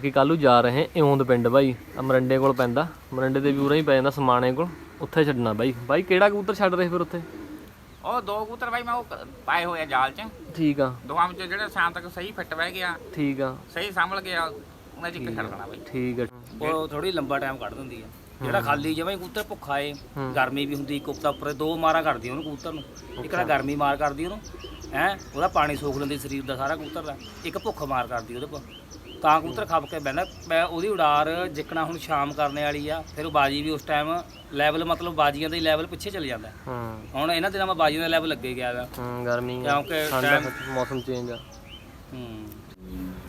ਕਿ ਕੱਲੂ ਜਾ ਰਹੇ ਇਉਂਦ ਪਿੰਡ ਬਾਈ ਆਹ ਮਰੰਡੇ ਕੋਲ ਪੈਂਦਾ। ਮਰੰਡੇ ਦੇ ਵੀ ਉਰਾਂ ਹੀ ਪੈ ਜਾਂਦਾ ਸਮਾਣੇ ਕੋਲ ਉੱਥੇ ਛੱਡਣਾ ਬਾਈ। ਬਾਈ ਕਿਹੜਾ ਕਬੂਤਰ ਛੱਡ ਰਹੇ ਫਿਰ ਉੱਥੇ? ਉਹ ਦੋ ਕਬੂਤਰ ਬਾਈ ਮੈਂ ਉਹ ਪਾਏ ਹੋਏ ਆ ਜਾਲ 'ਚ। ਠੀਕ ਆ। ਦੋਵਾਂ ਵਿੱਚੋਂ ਜਿਹੜਾ ਸ਼ਾਮ ਤੱਕ ਸਹੀ ਫਿੱਟ ਬਹਿ ਗਿਆ ਠੀਕ ਆ। ਸਹੀ ਸੰਭਲ ਗਿਆ ਉਹਨਾਂ 'ਚ ਇੱਕ ਛੱਡ ਦੇਣਾ ਬਾਈ। ਠੀਕ ਆ। ਉਹ ਥੋੜੀ ਲੰਬਾ ਟਾਈਮ ਕੱਢ ਦਿੰਦੀ ਆ। ਜਿਹੜਾ ਖਾਲੀ ਜਿਵੇਂ ਕਬੂਤਰ ਭੁੱਖਾ ਏ ਹੂੰ। ਗਰਮੀ ਵੀ ਹੁੰਦੀ ਇੱਕ ਉੱਤਾ ਉੱਪਰ ਦੋ ਮਾਰਾਂ ਕਰਦੀ ਉਹਨੂੰ ਕਬੂਤਰ ਨੂੰ। ਇੱਕ ਤਾਂ ਗਰਮੀ ਮਾਰ ਕਰਦੀ ਉਹਨੂੰ ਹੈ ਉਹਦਾ ਪਾਣੀ ਸੋਖ ਲੈਂਦੀ ਸਰੀਰ ਦਾ ਸਾਰਾ ਕਬੂਤਰ ਦਾ। ਇੱਕ ਭੁੱਖ ਮਾਰ ਕਰਦੀ ਉਹਦੇ ਪਰ ਤਾਂ ਕਬੂਤਰ ਖੱਪ ਕੇ ਬਹਿੰਦਾ ਮੈਂ ਉਹਦੀ ਉਡਾਰ ਜਿੱਕਣਾ ਹੁਣ ਸ਼ਾਮ ਕਰਨੇ ਵਾਲੀ ਆ। ਫਿਰ ਉਹ ਬਾਜੀ ਵੀ ਉਸ ਟਾਈਮ ਲੈਵਲ ਮਤਲਬ ਬਾਜੀਆਂ ਦਾ ਹੀ ਲੈਵਲ ਪਿੱਛੇ ਚਲੇ ਜਾਂਦਾ। ਹਾਂ। ਹੁਣ ਇਹਨਾਂ ਦਿਨਾਂ ਮੈਂ ਬਾਜੀਆਂ ਦਾ ਲੈਵਲ ਅੱਗੇ ਗਿਆ ਵਾ ਹਾਂ ਗਰਮੀ ਆ। ਕਿਉਂਕਿ ਠੰਡ ਮੌਸਮ ਚੇਂਜ ਆ। ਹੂੰ।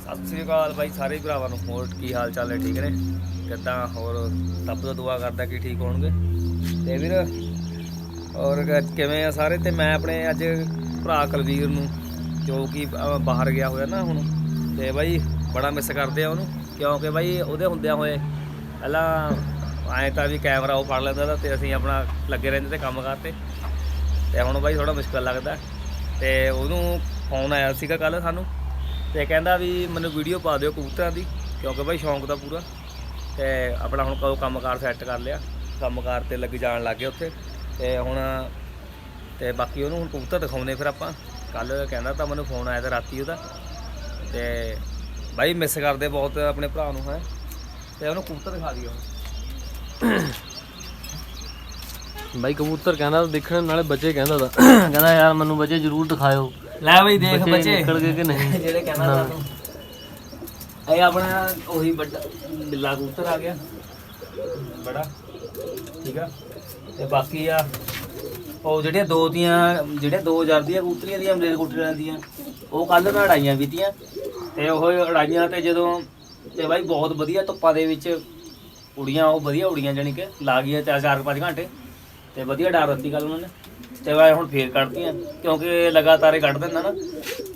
ਸਤਿ ਸ੍ਰੀ ਅਕਾਲ ਬਾਈ ਸਾਰੇ ਭਰਾਵਾਂ ਨੂੰ ਹੋਰ ਕੀ ਹਾਲ ਚਾਲ ਹੈ ਠੀਕ ਨੇ? ਕਿੱਦਾਂ ਹੋਰ ਰੱਬ ਤੋਂ ਦੁਆ ਕਰਦਾ ਕਿ ਠੀਕ ਹੋਣਗੇ? ਤੇ ਵੀਰ ਔਰ ਕ- ਕਿਵੇਂ ਆ ਸਾਰੇ? ਤੇ ਮੈਂ ਆਪਣੇ ਅੱਜ ਭਰਾ ਕੁਲਵੀਰ ਨੂੰ ਜੋ ਕਿ ਅ, ਬਾਹਰ ਗਿਆ ਹੋਇਆ ਨਾ ਹੁਣ। ਤੇ ਬਾਈ ਬੜਾ ਮਿਸ ਕਰਦੇ ਆ ਉਹਨੂੰ, ਕਿਉਂਕਿ ਬਾਈ ਉਹਦੇ ਹੁੰਦਿਆਂ ਹੋਏ ਪਹਿਲਾਂ ਐਂ ਤਾਂ ਵੀ ਕੈਮਰਾ ਉਹ ਫੜ ਲੈਂਦਾ ਤਾ ਤੇ ਅਸੀਂ ਆਪਣਾ ਲੱਗੇ ਰਹਿੰਦੇ ਤੇ ਕੰਮ ਕਰਤੇ ਤੇ। ਹੁਣ ਬਾਈ ਥੋੜਾ ਮੁਸ਼ਕਲ ਲੱਗਦਾ। ਤੇ ਉਹਨੂੰ ਫੋਨ ਆਇਆ ਸੀਗਾ ਕੱਲ ਸਾਨੂੰ, ਤੇ ਕਹਿੰਦਾ ਵੀ ਮੈਨੂੰ ਵੀਡੀਓ ਪਾ ਦਿਓ ਕਬੂਤਰਾਂ ਦੀ, ਕਿਉਂਕਿ ਬਾਈ ਸ਼ੌਂਕ ਦਾ ਪੂਰਾ। ਤੇ ਆਪਣਾ ਹੁਣ ਕਦੋਂ ਕੰਮਕਾਰ ਸੈੱਟ ਕਰ ਲਿਆ ਕੰਮਕਾਰ ਤੇ ਲੱਗ ਜਾਣ ਲੱਗੇ ਉੱਥੇ। ਤੇ ਹੁਣ ਤੇ ਬਾਕੀ ਉਹਨੂੰ ਹੁਣ ਕਬੂਤਰ ਦਿਖਾਉਨੇ ਫਿਰ ਆਪਾਂ। ਕੱਲ ਕਹਿੰਦਾ ਤਾਂ ਮੈਨੂੰ ਫੋਨ ਆਇਆ ਤਾਂ ਰਾਤੀ ਉਹਦਾ। ਤੇ ਬਾਈ ਮਿਸ ਕਰਦੇ ਬਹੁਤ ਆਪਣੇ ਭਰਾ ਨੂੰ ਹੈ। ਤੇ ਉਹਨੂੰ ਕਬੂਤਰ ਦਿਖਾ ਦਿਓ। ਬਾਈ ਕਬੂਤਰ ਕਹਿੰਦਾ ਦੇਖਣ ਨਾਲੇ ਬੱਚੇ ਕਹਿੰਦਾ ਦਾ ਕਹਿੰਦਾ ਯਾਰ ਮੈਨੂੰ ਬੱਚੇ ਜ਼ਰੂਰ ਦਿਖਾਇਓ। ਲੈ ਬਈ ਦੇਖ ਬੱਚੇ ਨਿਕਲ ਗਏ ਕਿ ਨਹੀਂ? ਜਿਹੜੇ ਕਹਿੰਦਾ ਤੁਹਾਨੂੰ ਇਹ ਆਪਣਾ ਉਹੀ ਵੱਡਾ ਬਿੱਲਾ ਕਬੂਤਰ ਆ ਗਿਆ। ਬੜਾ। ਠੀਕ ਆ। ਤੇ ਬਾਕੀ ਆ ਉਹ ਜਿਹੜੀਆਂ ਦੋ ਦੀਆਂ ਜਿਹੜੇ 2000 ਦੀਆਂ ਕਬੂਤਰੀਆਂ ਦੀਆਂ ਅਮਰੀਕ ਕਬੂਤਰੀਆਂ ਦੀਆਂ ਉਹ ਕੱਲ ਮੈਂ ਅੜਾਈਆਂ ਵੀਤੀਆਂ ਤੇ ਉਹ ਅੜਾਈਆਂ ਤੇ ਜਦੋਂ ਤੇ ਬਾਈ ਬਹੁਤ ਵਧੀਆ ਧੁੱਪਾਂ ਦੇ ਵਿੱਚ ਉੜੀਆਂ ਉਹ ਵਧੀਆ ਉੜੀਆਂ ਜਾਣੀ ਕਿ ਲਾ ਗਈਆਂ ਚਾਰ ਚਾਰ ਪੰਜ ਘੰਟੇ ਤੇ ਵਧੀਆ ਡਰ ਦਿੱਤੀ ਕੱਲ ਉਹਨਾਂ ਨੇ ਤੇ ਮੈਂ ਹੁਣ ਫੇਰ ਕੱਢਤੀਆਂ ਕਿਉਂਕਿ ਲਗਾਤਾਰ ਹੀ ਕੱਢ ਦਿੰਦਾ ਨਾ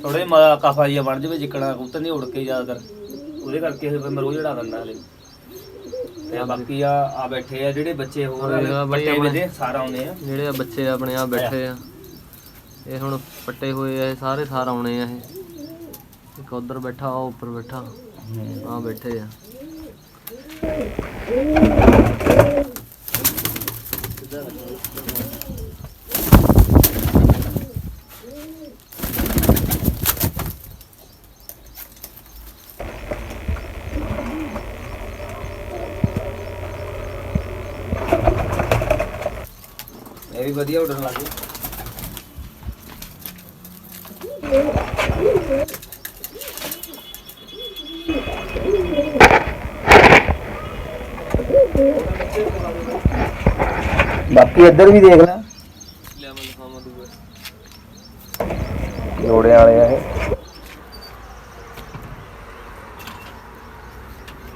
ਥੋੜੇ ਕਾਫਾ ਜਿਹਾ ਬਣ ਜਾਵੇ ਜਿੱਕਣਾ ਕਬੂਤਰ ਨਹੀਂ ਉੜ ਕੇ ਜ਼ਿਆਦਾਤਰ ਉਹਦੇ ਕਰਕੇ ਫਿਰ ਮੈਂ ਰੋਜ਼ ਉਡਾ ਦਿੰਦਾ ਹਲੇ। ਤੇ ਬਾਕੀ ਆ ਆ ਬੈਠੇ ਆ ਜਿਹੜੇ ਬੱਚੇ ਹੋਰ ਬੱਟੇ ਆਪਣੇ- ਦੇ ਸਾਰਾ ਆਉਂਦੇ ਆ। ਜਿਹੜੇ ਬੱਚੇ ਆਪਣੇ ਆ ਬੈਠੇ ਆ। ਇਹ ਹੁਣ ਪੱਟੇ ਹੋਏ ਆ ਇਹ ਸਾਰੇ ਸਾਰ ਆਉਣੇ ਆ ਇਹ। ਇੱਕ ਉਧਰ ਬੈਠਾ ਉਹ ਉੱਪਰ ਬੈਠਾ ਆ ਬੈਠੇ ਆ ਇਹ ਵੀ ਵਧੀਆ ਉੱਡਣ ਲੱਗ ਬਾਕੀ ਇੱਧਰ ਵੀ ਦੇਖ ਲੈ। ਲੈ ਮੈਂ ਲਿਖਾਵਾਂ ਦੂਆ ਜੋੜੇ ਵਾਲੇ ਆ ਇਹ।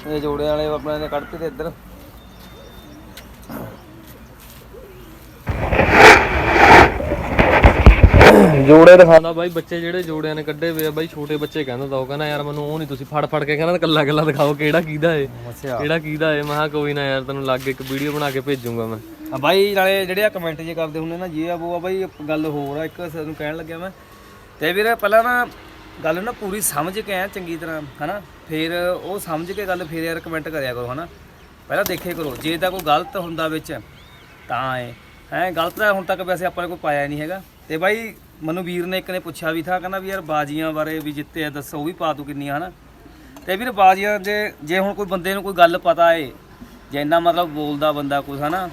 ਇਹ ਜੋੜੇ ਵਾਲੇ ਆਪਣੇ ਨੇ ਕੱਢਤੇ ਤੇ ਇੱਧਰ। ਜੋੜੇ ਦਿਖਾਉਂਦਾ ਬਾਈ ਬੱਚੇ ਜਿਹੜੇ ਜੋੜਿਆਂ ਨੇ ਕੱਢੇ ਹੋਏ ਆ ਬਾਈ ਛੋਟੇ ਬੱਚੇ ਕਹਿੰਦਾ ਤਾਂ ਉਹ ਕਹਿੰਦਾ ਯਾਰ ਮੈਨੂੰ ਉਹ ਨਹੀਂ ਤੁਸੀਂ ਫੜ ਫੜ ਕੇ ਕਹਿੰਦਾ ਕੱਲਾ ਕੱਲਾ ਦਿਖਾਓ ਕਿਹੜਾ ਕਿਹਦਾ ਏ ਅੱਛਾ। ਕਿਹੜਾ ਕਿਹਦਾ ਏ। ਮੈਂ ਕਿਹਾ ਕੋਈ ਨਾ ਯਾਰ ਤੈਨੂੰ ਲੱਗ ਇੱਕ ਵੀਡੀਓ ਬਣਾ ਕੇ ਭੇਜੂੰਗਾ ਮੈਂ। ਆ ਬਾਈ ਨਾਲੇ ਜਿਹੜੇ ਆ ਕਮੈਂਟ ਜੇ ਕਰਦੇ ਹੁੰਦੇ ਨਾ, ਜੇ ਆ ਉਹ ਆ ਬਾਈ ਗੱਲ ਹੋਰ ਆ, ਇੱਕ ਸਾਨੂੰ ਕਹਿਣ ਲੱਗਿਆ ਮੈਂ। ਤੇ ਵੀਰ, ਪਹਿਲਾਂ ਨਾ ਗੱਲ ਨਾ ਪੂਰੀ ਸਮਝ ਕੇ ਆ ਚੰਗੀ ਤਰ੍ਹਾਂ, ਹਨਾ? ਫਿਰ ਉਹ ਸਮਝ ਕੇ ਗੱਲ ਫਿਰ ਯਾਰ ਕਮੈਂਟ ਕਰਿਆ ਕਰੋ, ਹਨਾ? ਪਹਿਲਾਂ ਦੇਖੇ ਕਰੋ, ਜੇ ਤਾਂ ਕੋਈ ਗਲਤ ਹੁੰਦਾ ਵਿੱਚ, ਤਾਂ ਏ ਹੈ, ਗਲਤ ਤਾਂ ਹੁਣ ਤੱਕ ਵੈਸੇ ਆਪਾਂ ਨੇ ਕੋਈ ਪਾਇਆ ਨਹੀਂ ਹੈਗਾ। ਤੇ ਬਾਈ, ਮੈਨੂੰ ਵੀਰ ਨੇ ਇੱਕ ਨੇ ਪੁੱਛਿਆ ਵੀ ਥਾ, ਕਹਿੰਦਾ ਵੀ ਯਾਰ ਬਾਜੀਆਂ ਬਾਰੇ ਵੀ ਜਿੱਤੇ ਆ, ਦੱਸੋ, ਉਹ ਵੀ ਪਾ ਤੂੰ ਕਿੰਨੀਆਂ, ਹਨਾ? ਤੇ ਵੀਰ, ਬਾਜੀਆਂ ਜੇ ਜੇ ਹੁਣ ਕੋਈ ਬੰਦੇ ਨੂੰ ਕੋਈ ਗੱਲ ਪਤਾ ਏ, ਜੇ ਇੰਨਾ ਮਤਲਬ ਬੋਲਦਾ ਬੰਦਾ ਕੁਝ ਹਨਾ?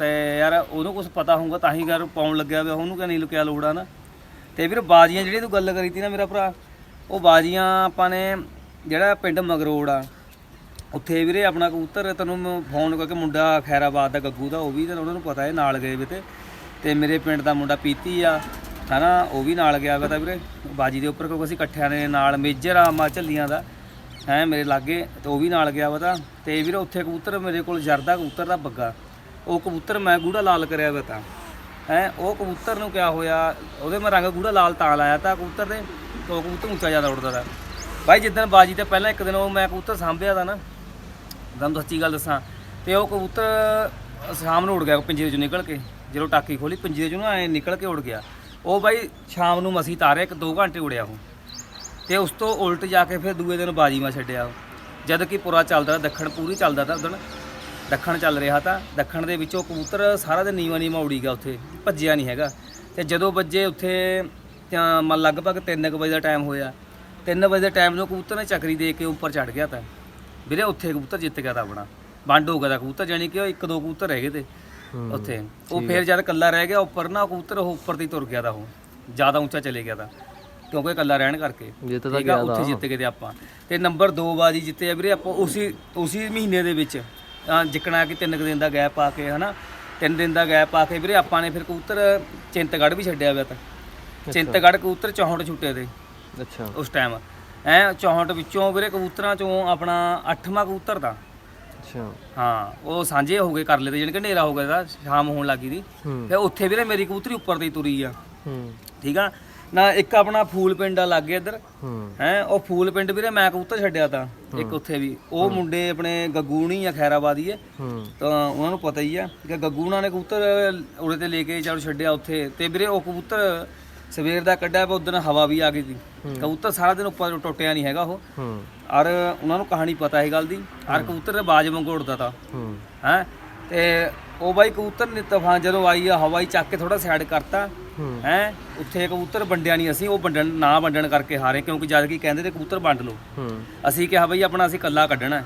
ਤੇ ਯਾਰ ਉਹਨੂੰ ਕੁਝ ਪਤਾ ਹੋਊਗਾ ਤਾਂ ਹੀ ਯਾਰ ਪਾਉਣ ਲੱਗਿਆ ਵੇ ਉਹਨੂੰ ਕਿਆ ਨਹੀਂ ਲੁਕਿਆ ਲੋੜ ਆ ਨਾ। ਤੇ ਵੀਰ ਬਾਜੀਆਂ ਜਿਹੜੀ ਤੂੰ ਗੱਲ ਕਰੀ ਤੀ ਨਾ ਮੇਰਾ ਭਰਾ, ਉਹ ਬਾਜੀਆਂ ਆਪਾਂ ਨੇ ਜਿਹੜਾ ਪਿੰਡ ਮਗਰੋੜ ਆ, ਉੱਥੇ ਵੀਰੇ ਆਪਣਾ ਕਬੂਤਰ ਤੈਨੂੰ ਫੋਨ ਕਰਕੇ ਮੁੰਡਾ ਖੈਰਾਬਾਦ ਦਾ ਗੱਗੂ ਦਾ, ਉਹ ਵੀ ਤੇ ਉਹਨਾਂ ਨੂੰ ਪਤਾ ਹੈ, ਨਾਲ ਗਏ ਵੇ ਤੇ। ਤੇ ਮੇਰੇ ਪਿੰਡ ਦਾ ਮੁੰਡਾ ਪੀਤੀ ਆ, ਹਨਾ, ਉਹ ਵੀ ਨਾਲ ਗਿਆ ਵਾ ਤਾਂ ਵੀਰੇ। ਬਾਜੀ ਦੇ ਉੱਪਰ ਕਿਉਂਕਿ ਅਸੀਂ ਇਕੱਠਿਆਂ ਨੇ ਨਾਲ ਮੇਜਰ ਆ ਮਾ ਝੱਲੀਆਂ ਦਾ, ਹੈ, ਮੇਰੇ ਲਾਗੇ, ਤੇ ਉਹ ਵੀ ਨਾਲ ਗਿਆ ਵਾ ਤਾਂ। ਤੇ ਵੀਰੇ ਉੱਥੇ ਕਬੂਤਰ ਮੇਰੇ ਕੋਲ ਜਰਦਾ ਕਬੂਤਰ ਦਾ ਬੱਗਾ। ਉਹ ਕਬੂਤਰ ਮੈਂ ਗੂੜਾ ਲਾਲ ਕਰਿਆ ਵਾ ਤਾਂ। ਹੈ, ਉਹ ਕਬੂਤਰ ਨੂੰ ਕਿਆ ਹੋਇਆ, ਉਹਦੇ ਮੈਂ ਰੰਗ ਗੂੜਾ ਲਾਲ ਤਾਂ ਲਾਇਆ ਤਾਂ ਕਬੂਤਰ ਦੇ ਤੇ ਉਹ ਕਬੂਤਰ ਉੱਚਾ ਜ਼ਿਆਦਾ ਉੱਡਦਾ ਤਾ। ਬਾਈ, ਜਿੱਦਣ ਬਾਜੀ ਤੇ ਪਹਿਲਾਂ ਇੱਕ ਦਿਨ ਉਹ ਮੈਂ ਕਬੂਤਰ ਸਾਂਭਿਆ ਦਾ ਨਾ, ਤੁਹਾਨੂੰ ਸੱਚੀ ਗੱਲ ਦੱਸਾਂ, ਤੇ ਉਹ ਕਬੂਤਰ ਸ਼ਾਮ ਨੂੰ ਉੱਡ ਗਿਆ, ਪਿੰਜਰੇ ਚੋਂ ਨਿਕਲ ਕੇ। ਜਦੋਂ ਟਾਕੀ ਖੋਲੀ, ਪਿੰਜਰੇ ਚੋਂ ਨਾ ਐ ਨਿਕਲ ਕੇ ਉੱਡ ਗਿਆ। ਉਹ ਬਾਈ, ਸ਼ਾਮ ਨੂੰ ਮਸੀ ਤਾਰਿਆ, ਇੱਕ 2 ਘੰਟੇ ਉੜਿਆ ਉਹ। ਤੇ ਉਸ ਤੋਂ ਉਲਟ ਜਾ ਕੇ ਫਿਰ ਦੂਏ ਦਿਨ ਬਾਜੀ ਮਾ ਛੱਡਿਆ ਉਹ। ਜਦ ਕਿ ਪੁਰਾ ਚੱਲਦਾ ਦੱਖਣ ਪੂਰੀ ਚੱਲਦਾ ਤਾਂ ਉਦੋਂ ਦੱਖਣ ਚੱਲ ਰਿਹਾ ਤਾਂ ਦੱਖਣ ਦੇ ਵਿੱਚੋਂ ਕਬੂਤਰ ਸਾਰਾ ਦਿਨ ਨੀਵਾਂ ਨੀਵਾਂ ਉੜੀ ਗਿਆ ਉੱਥੇ ਭੱਜਿਆ ਨਹੀਂ ਹੈਗਾ। ਤੇ ਜਦੋਂ ਵੱਜੇ ਉੱਥੇ ਤਾਂ ਮ- ਲਗਭਗ 3 ਵਜੇ ਦਾ ਟਾਈਮ ਹੋਇਆ। 3 ਵਜੇ ਦੇ ਟਾਈਮ ਨੂੰ ਕਬੂਤਰ ਨੇ ਚੱਕਰੀ ਦੇ ਕੇ ਉੱਪਰ ਚੜ ਗਿਆ ਤਾਂ। ਵੀਰੇ ਉੱਥੇ ਕਬੂਤਰ ਜਿੱਤ ਗਿਆ ਤਾਂ ਆਪਣਾ। ਵੰਡ ਹੋ ਗਿਆ ਤਾਂ ਕਬੂਤਰ ਜਾਨੀ ਕਿ ਉਹ ਇੱਕ ਦੋ ਕਬੂਤਰ ਰਹਿ ਗਏ ਤੇ। ਉੱਥੇ। ਉਹ ਫਿਰ ਜਦ ਕੱਲਾ ਰਹਿ ਗਿਆ ਉੱਪਰ ਨਾ ਕਬੂਤਰ ਉਹ ਉੱਪਰ ਦੀ ਤੁਰ ਗਿਆ ਤਾਂ ਉਹ। ਜ਼ਿਆਦਾ ਉੱਚਾ ਚਲੇ ਗਿਆ ਤਾਂ। ਕਿਉਂਕਿ ਕੱਲਾ ਰਹਿਣ ਕਰਕੇ। ਜਿੱਤ ਤਾਂ ਠੀਕ ਆ ਉੱਥੇ ਜਿੱਤ ਗਏ ਤੇ ਆਪਾਂ। ਤੇ ਨੰਬਰ 2 ਬਾਜੀ ਜਿੱਤੇ ਆ ਵੀਰੇ ਆਪਾਂ ਉਸੇ ਉਸੇ ਮਹੀਨੇ ਦੇ ਵਿੱਚ। ਜਿੱਕਣਾ ਕਿ ਤਿੰਨ ਕੁ ਦਿਨ ਦਾ ਗੈਪ ਪਾ ਕੇ ਹਨਾ? ਤਿੰਨ ਦਿਨ ਦਾ ਗੈਪ ਪਾ ਕੇ ਵੀਰੇ ਆਪਾਂ ਨੇ ਫਿਰ ਕਬੂਤਰ ਚਿੰਤਗੜ੍ਹ ਵੀ ਛੱਡਿਆ ਹੋਇਆ ਤਾਂ। ਚਿੰਤਗੜ੍ਹ ਕਬੂਤਰ 64 ਛੁੱਟੇ ਤੇ ਅੱਛਾ। ਉਸ ਟਾਈਮ ਐ 64 ਵਿੱਚੋਂ ਵੀਰੇ ਕਬੂਤਰਾਂ ਚੋਂ ਆਪਣਾ 8ਵਾਂ ਕਬੂਤਰ ਦਾ। ਅੱਛਾ। ਹਾਂ ਉਹ ਸਾਂਝੇ ਹੋ ਗਏ ਕਰ ਲਏ ਤੇ ਜਾਣੀ ਕਿ ਹਨੇਰਾ ਹੋ ਗਿਆ ਦਾ ਸ਼ਾਮ ਹੋਣ ਲੱਗੀ ਦੀ। ਫਿਰ ਉੱਥੇ ਵੀਰੇ ਮੇਰੀ ਕਬੂਤਰੀ ਉੱਪਰ ਦੀ ਤੁਰੀ ਆ। ਹੂੰ। ਠੀਕ ਆ? ਨਾ ਇੱਕ ਆਪਣਾ ਫੂਲ ਪਿੰਡ ਆ ਲੱਗੇ ਇੱਧਰ। ਹੂੰ। ਉਹ ਫੂਲ ਪਿੰਡ ਵੀਰੇ ਮੈਂ ਕਬੂਤਰ ਛੱਡਿਆ ਤਾਂ ਇੱਕ ਉੱਥੇ ਵੀ। ਉਹ ਮੁੰਡੇ ਆਪਣੇ ਗੱਗੂਣੀ ਆ ਖੈਰਾਬਾਦੀ ਹੈ। ਤਾਂ ਉਹਨਾਂ ਨੂੰ ਪਤਾ ਹੀ ਆ ਕਿ ਗੱਗੂਣਾ ਨੇ ਕਬੂਤਰ ਉਰੇ ਤੇ ਲੈ ਕੇ ਚਲ ਛੱਡਿਆ ਉੱਥੇ। ਤੇ ਵੀਰੇ ਉਹ ਕਬੂਤਰ ਸਵੇਰ ਦਾ ਕੱਢਿਆ ਪਰ ਉਦੋਂ ਹਵਾ ਵੀ ਆ ਗਈ ਸੀ। ਕਬੂਤਰ ਸਾਰਾ ਦਿਨ ਉੱਪਰ ਟੁੱਟਿਆ ਨਹੀਂ ਹੈਗਾ ਉਹ। ਔਰ ਉਹਨਾਂ ਨੂੰ ਕਹਾਣੀ ਪਤਾ ਹੈ ਗੱਲ ਦੀ। ਔਰ ਕਬੂਤਰ ਦੇ ਬਾਜ ਵਾਂਗੂ ਉੱਡਦਾ ਤਾ। ਹੂੰ। ਹੈ ਤੇ ਉਹ ਬਾਈ ਕਬੂਤਰ ਨੇ ਤੂਫਾਨ ਜਦੋਂ ਆਈ ਆ ਹਵਾ ਹੀ ਚੱਕ ਕੇ ਥੋੜਾ ਸਾਈਡ ਕਰਤਾ। ਹੂੰ? ਉੱਥੇ ਕਬੂਤਰ ਵੰਡਿਆ ਨਹੀਂ ਅਸੀਂ ਉਹ ਵੰਡਣ ਨਾ ਵੰਡਣ ਕਰਕੇ ਹਾਰੇ ਕਿਉਂਕਿ ਜਦ ਕਿ ਕਹਿੰਦੇ ਤੇ ਕਬੂਤਰ ਵੰਡ ਲਓ। ਅਸੀਂ ਕਿਹਾ ਬਈ ਆਪਣਾ ਅਸੀਂ ਕੱਲਾ ਕੱਢਣਾ।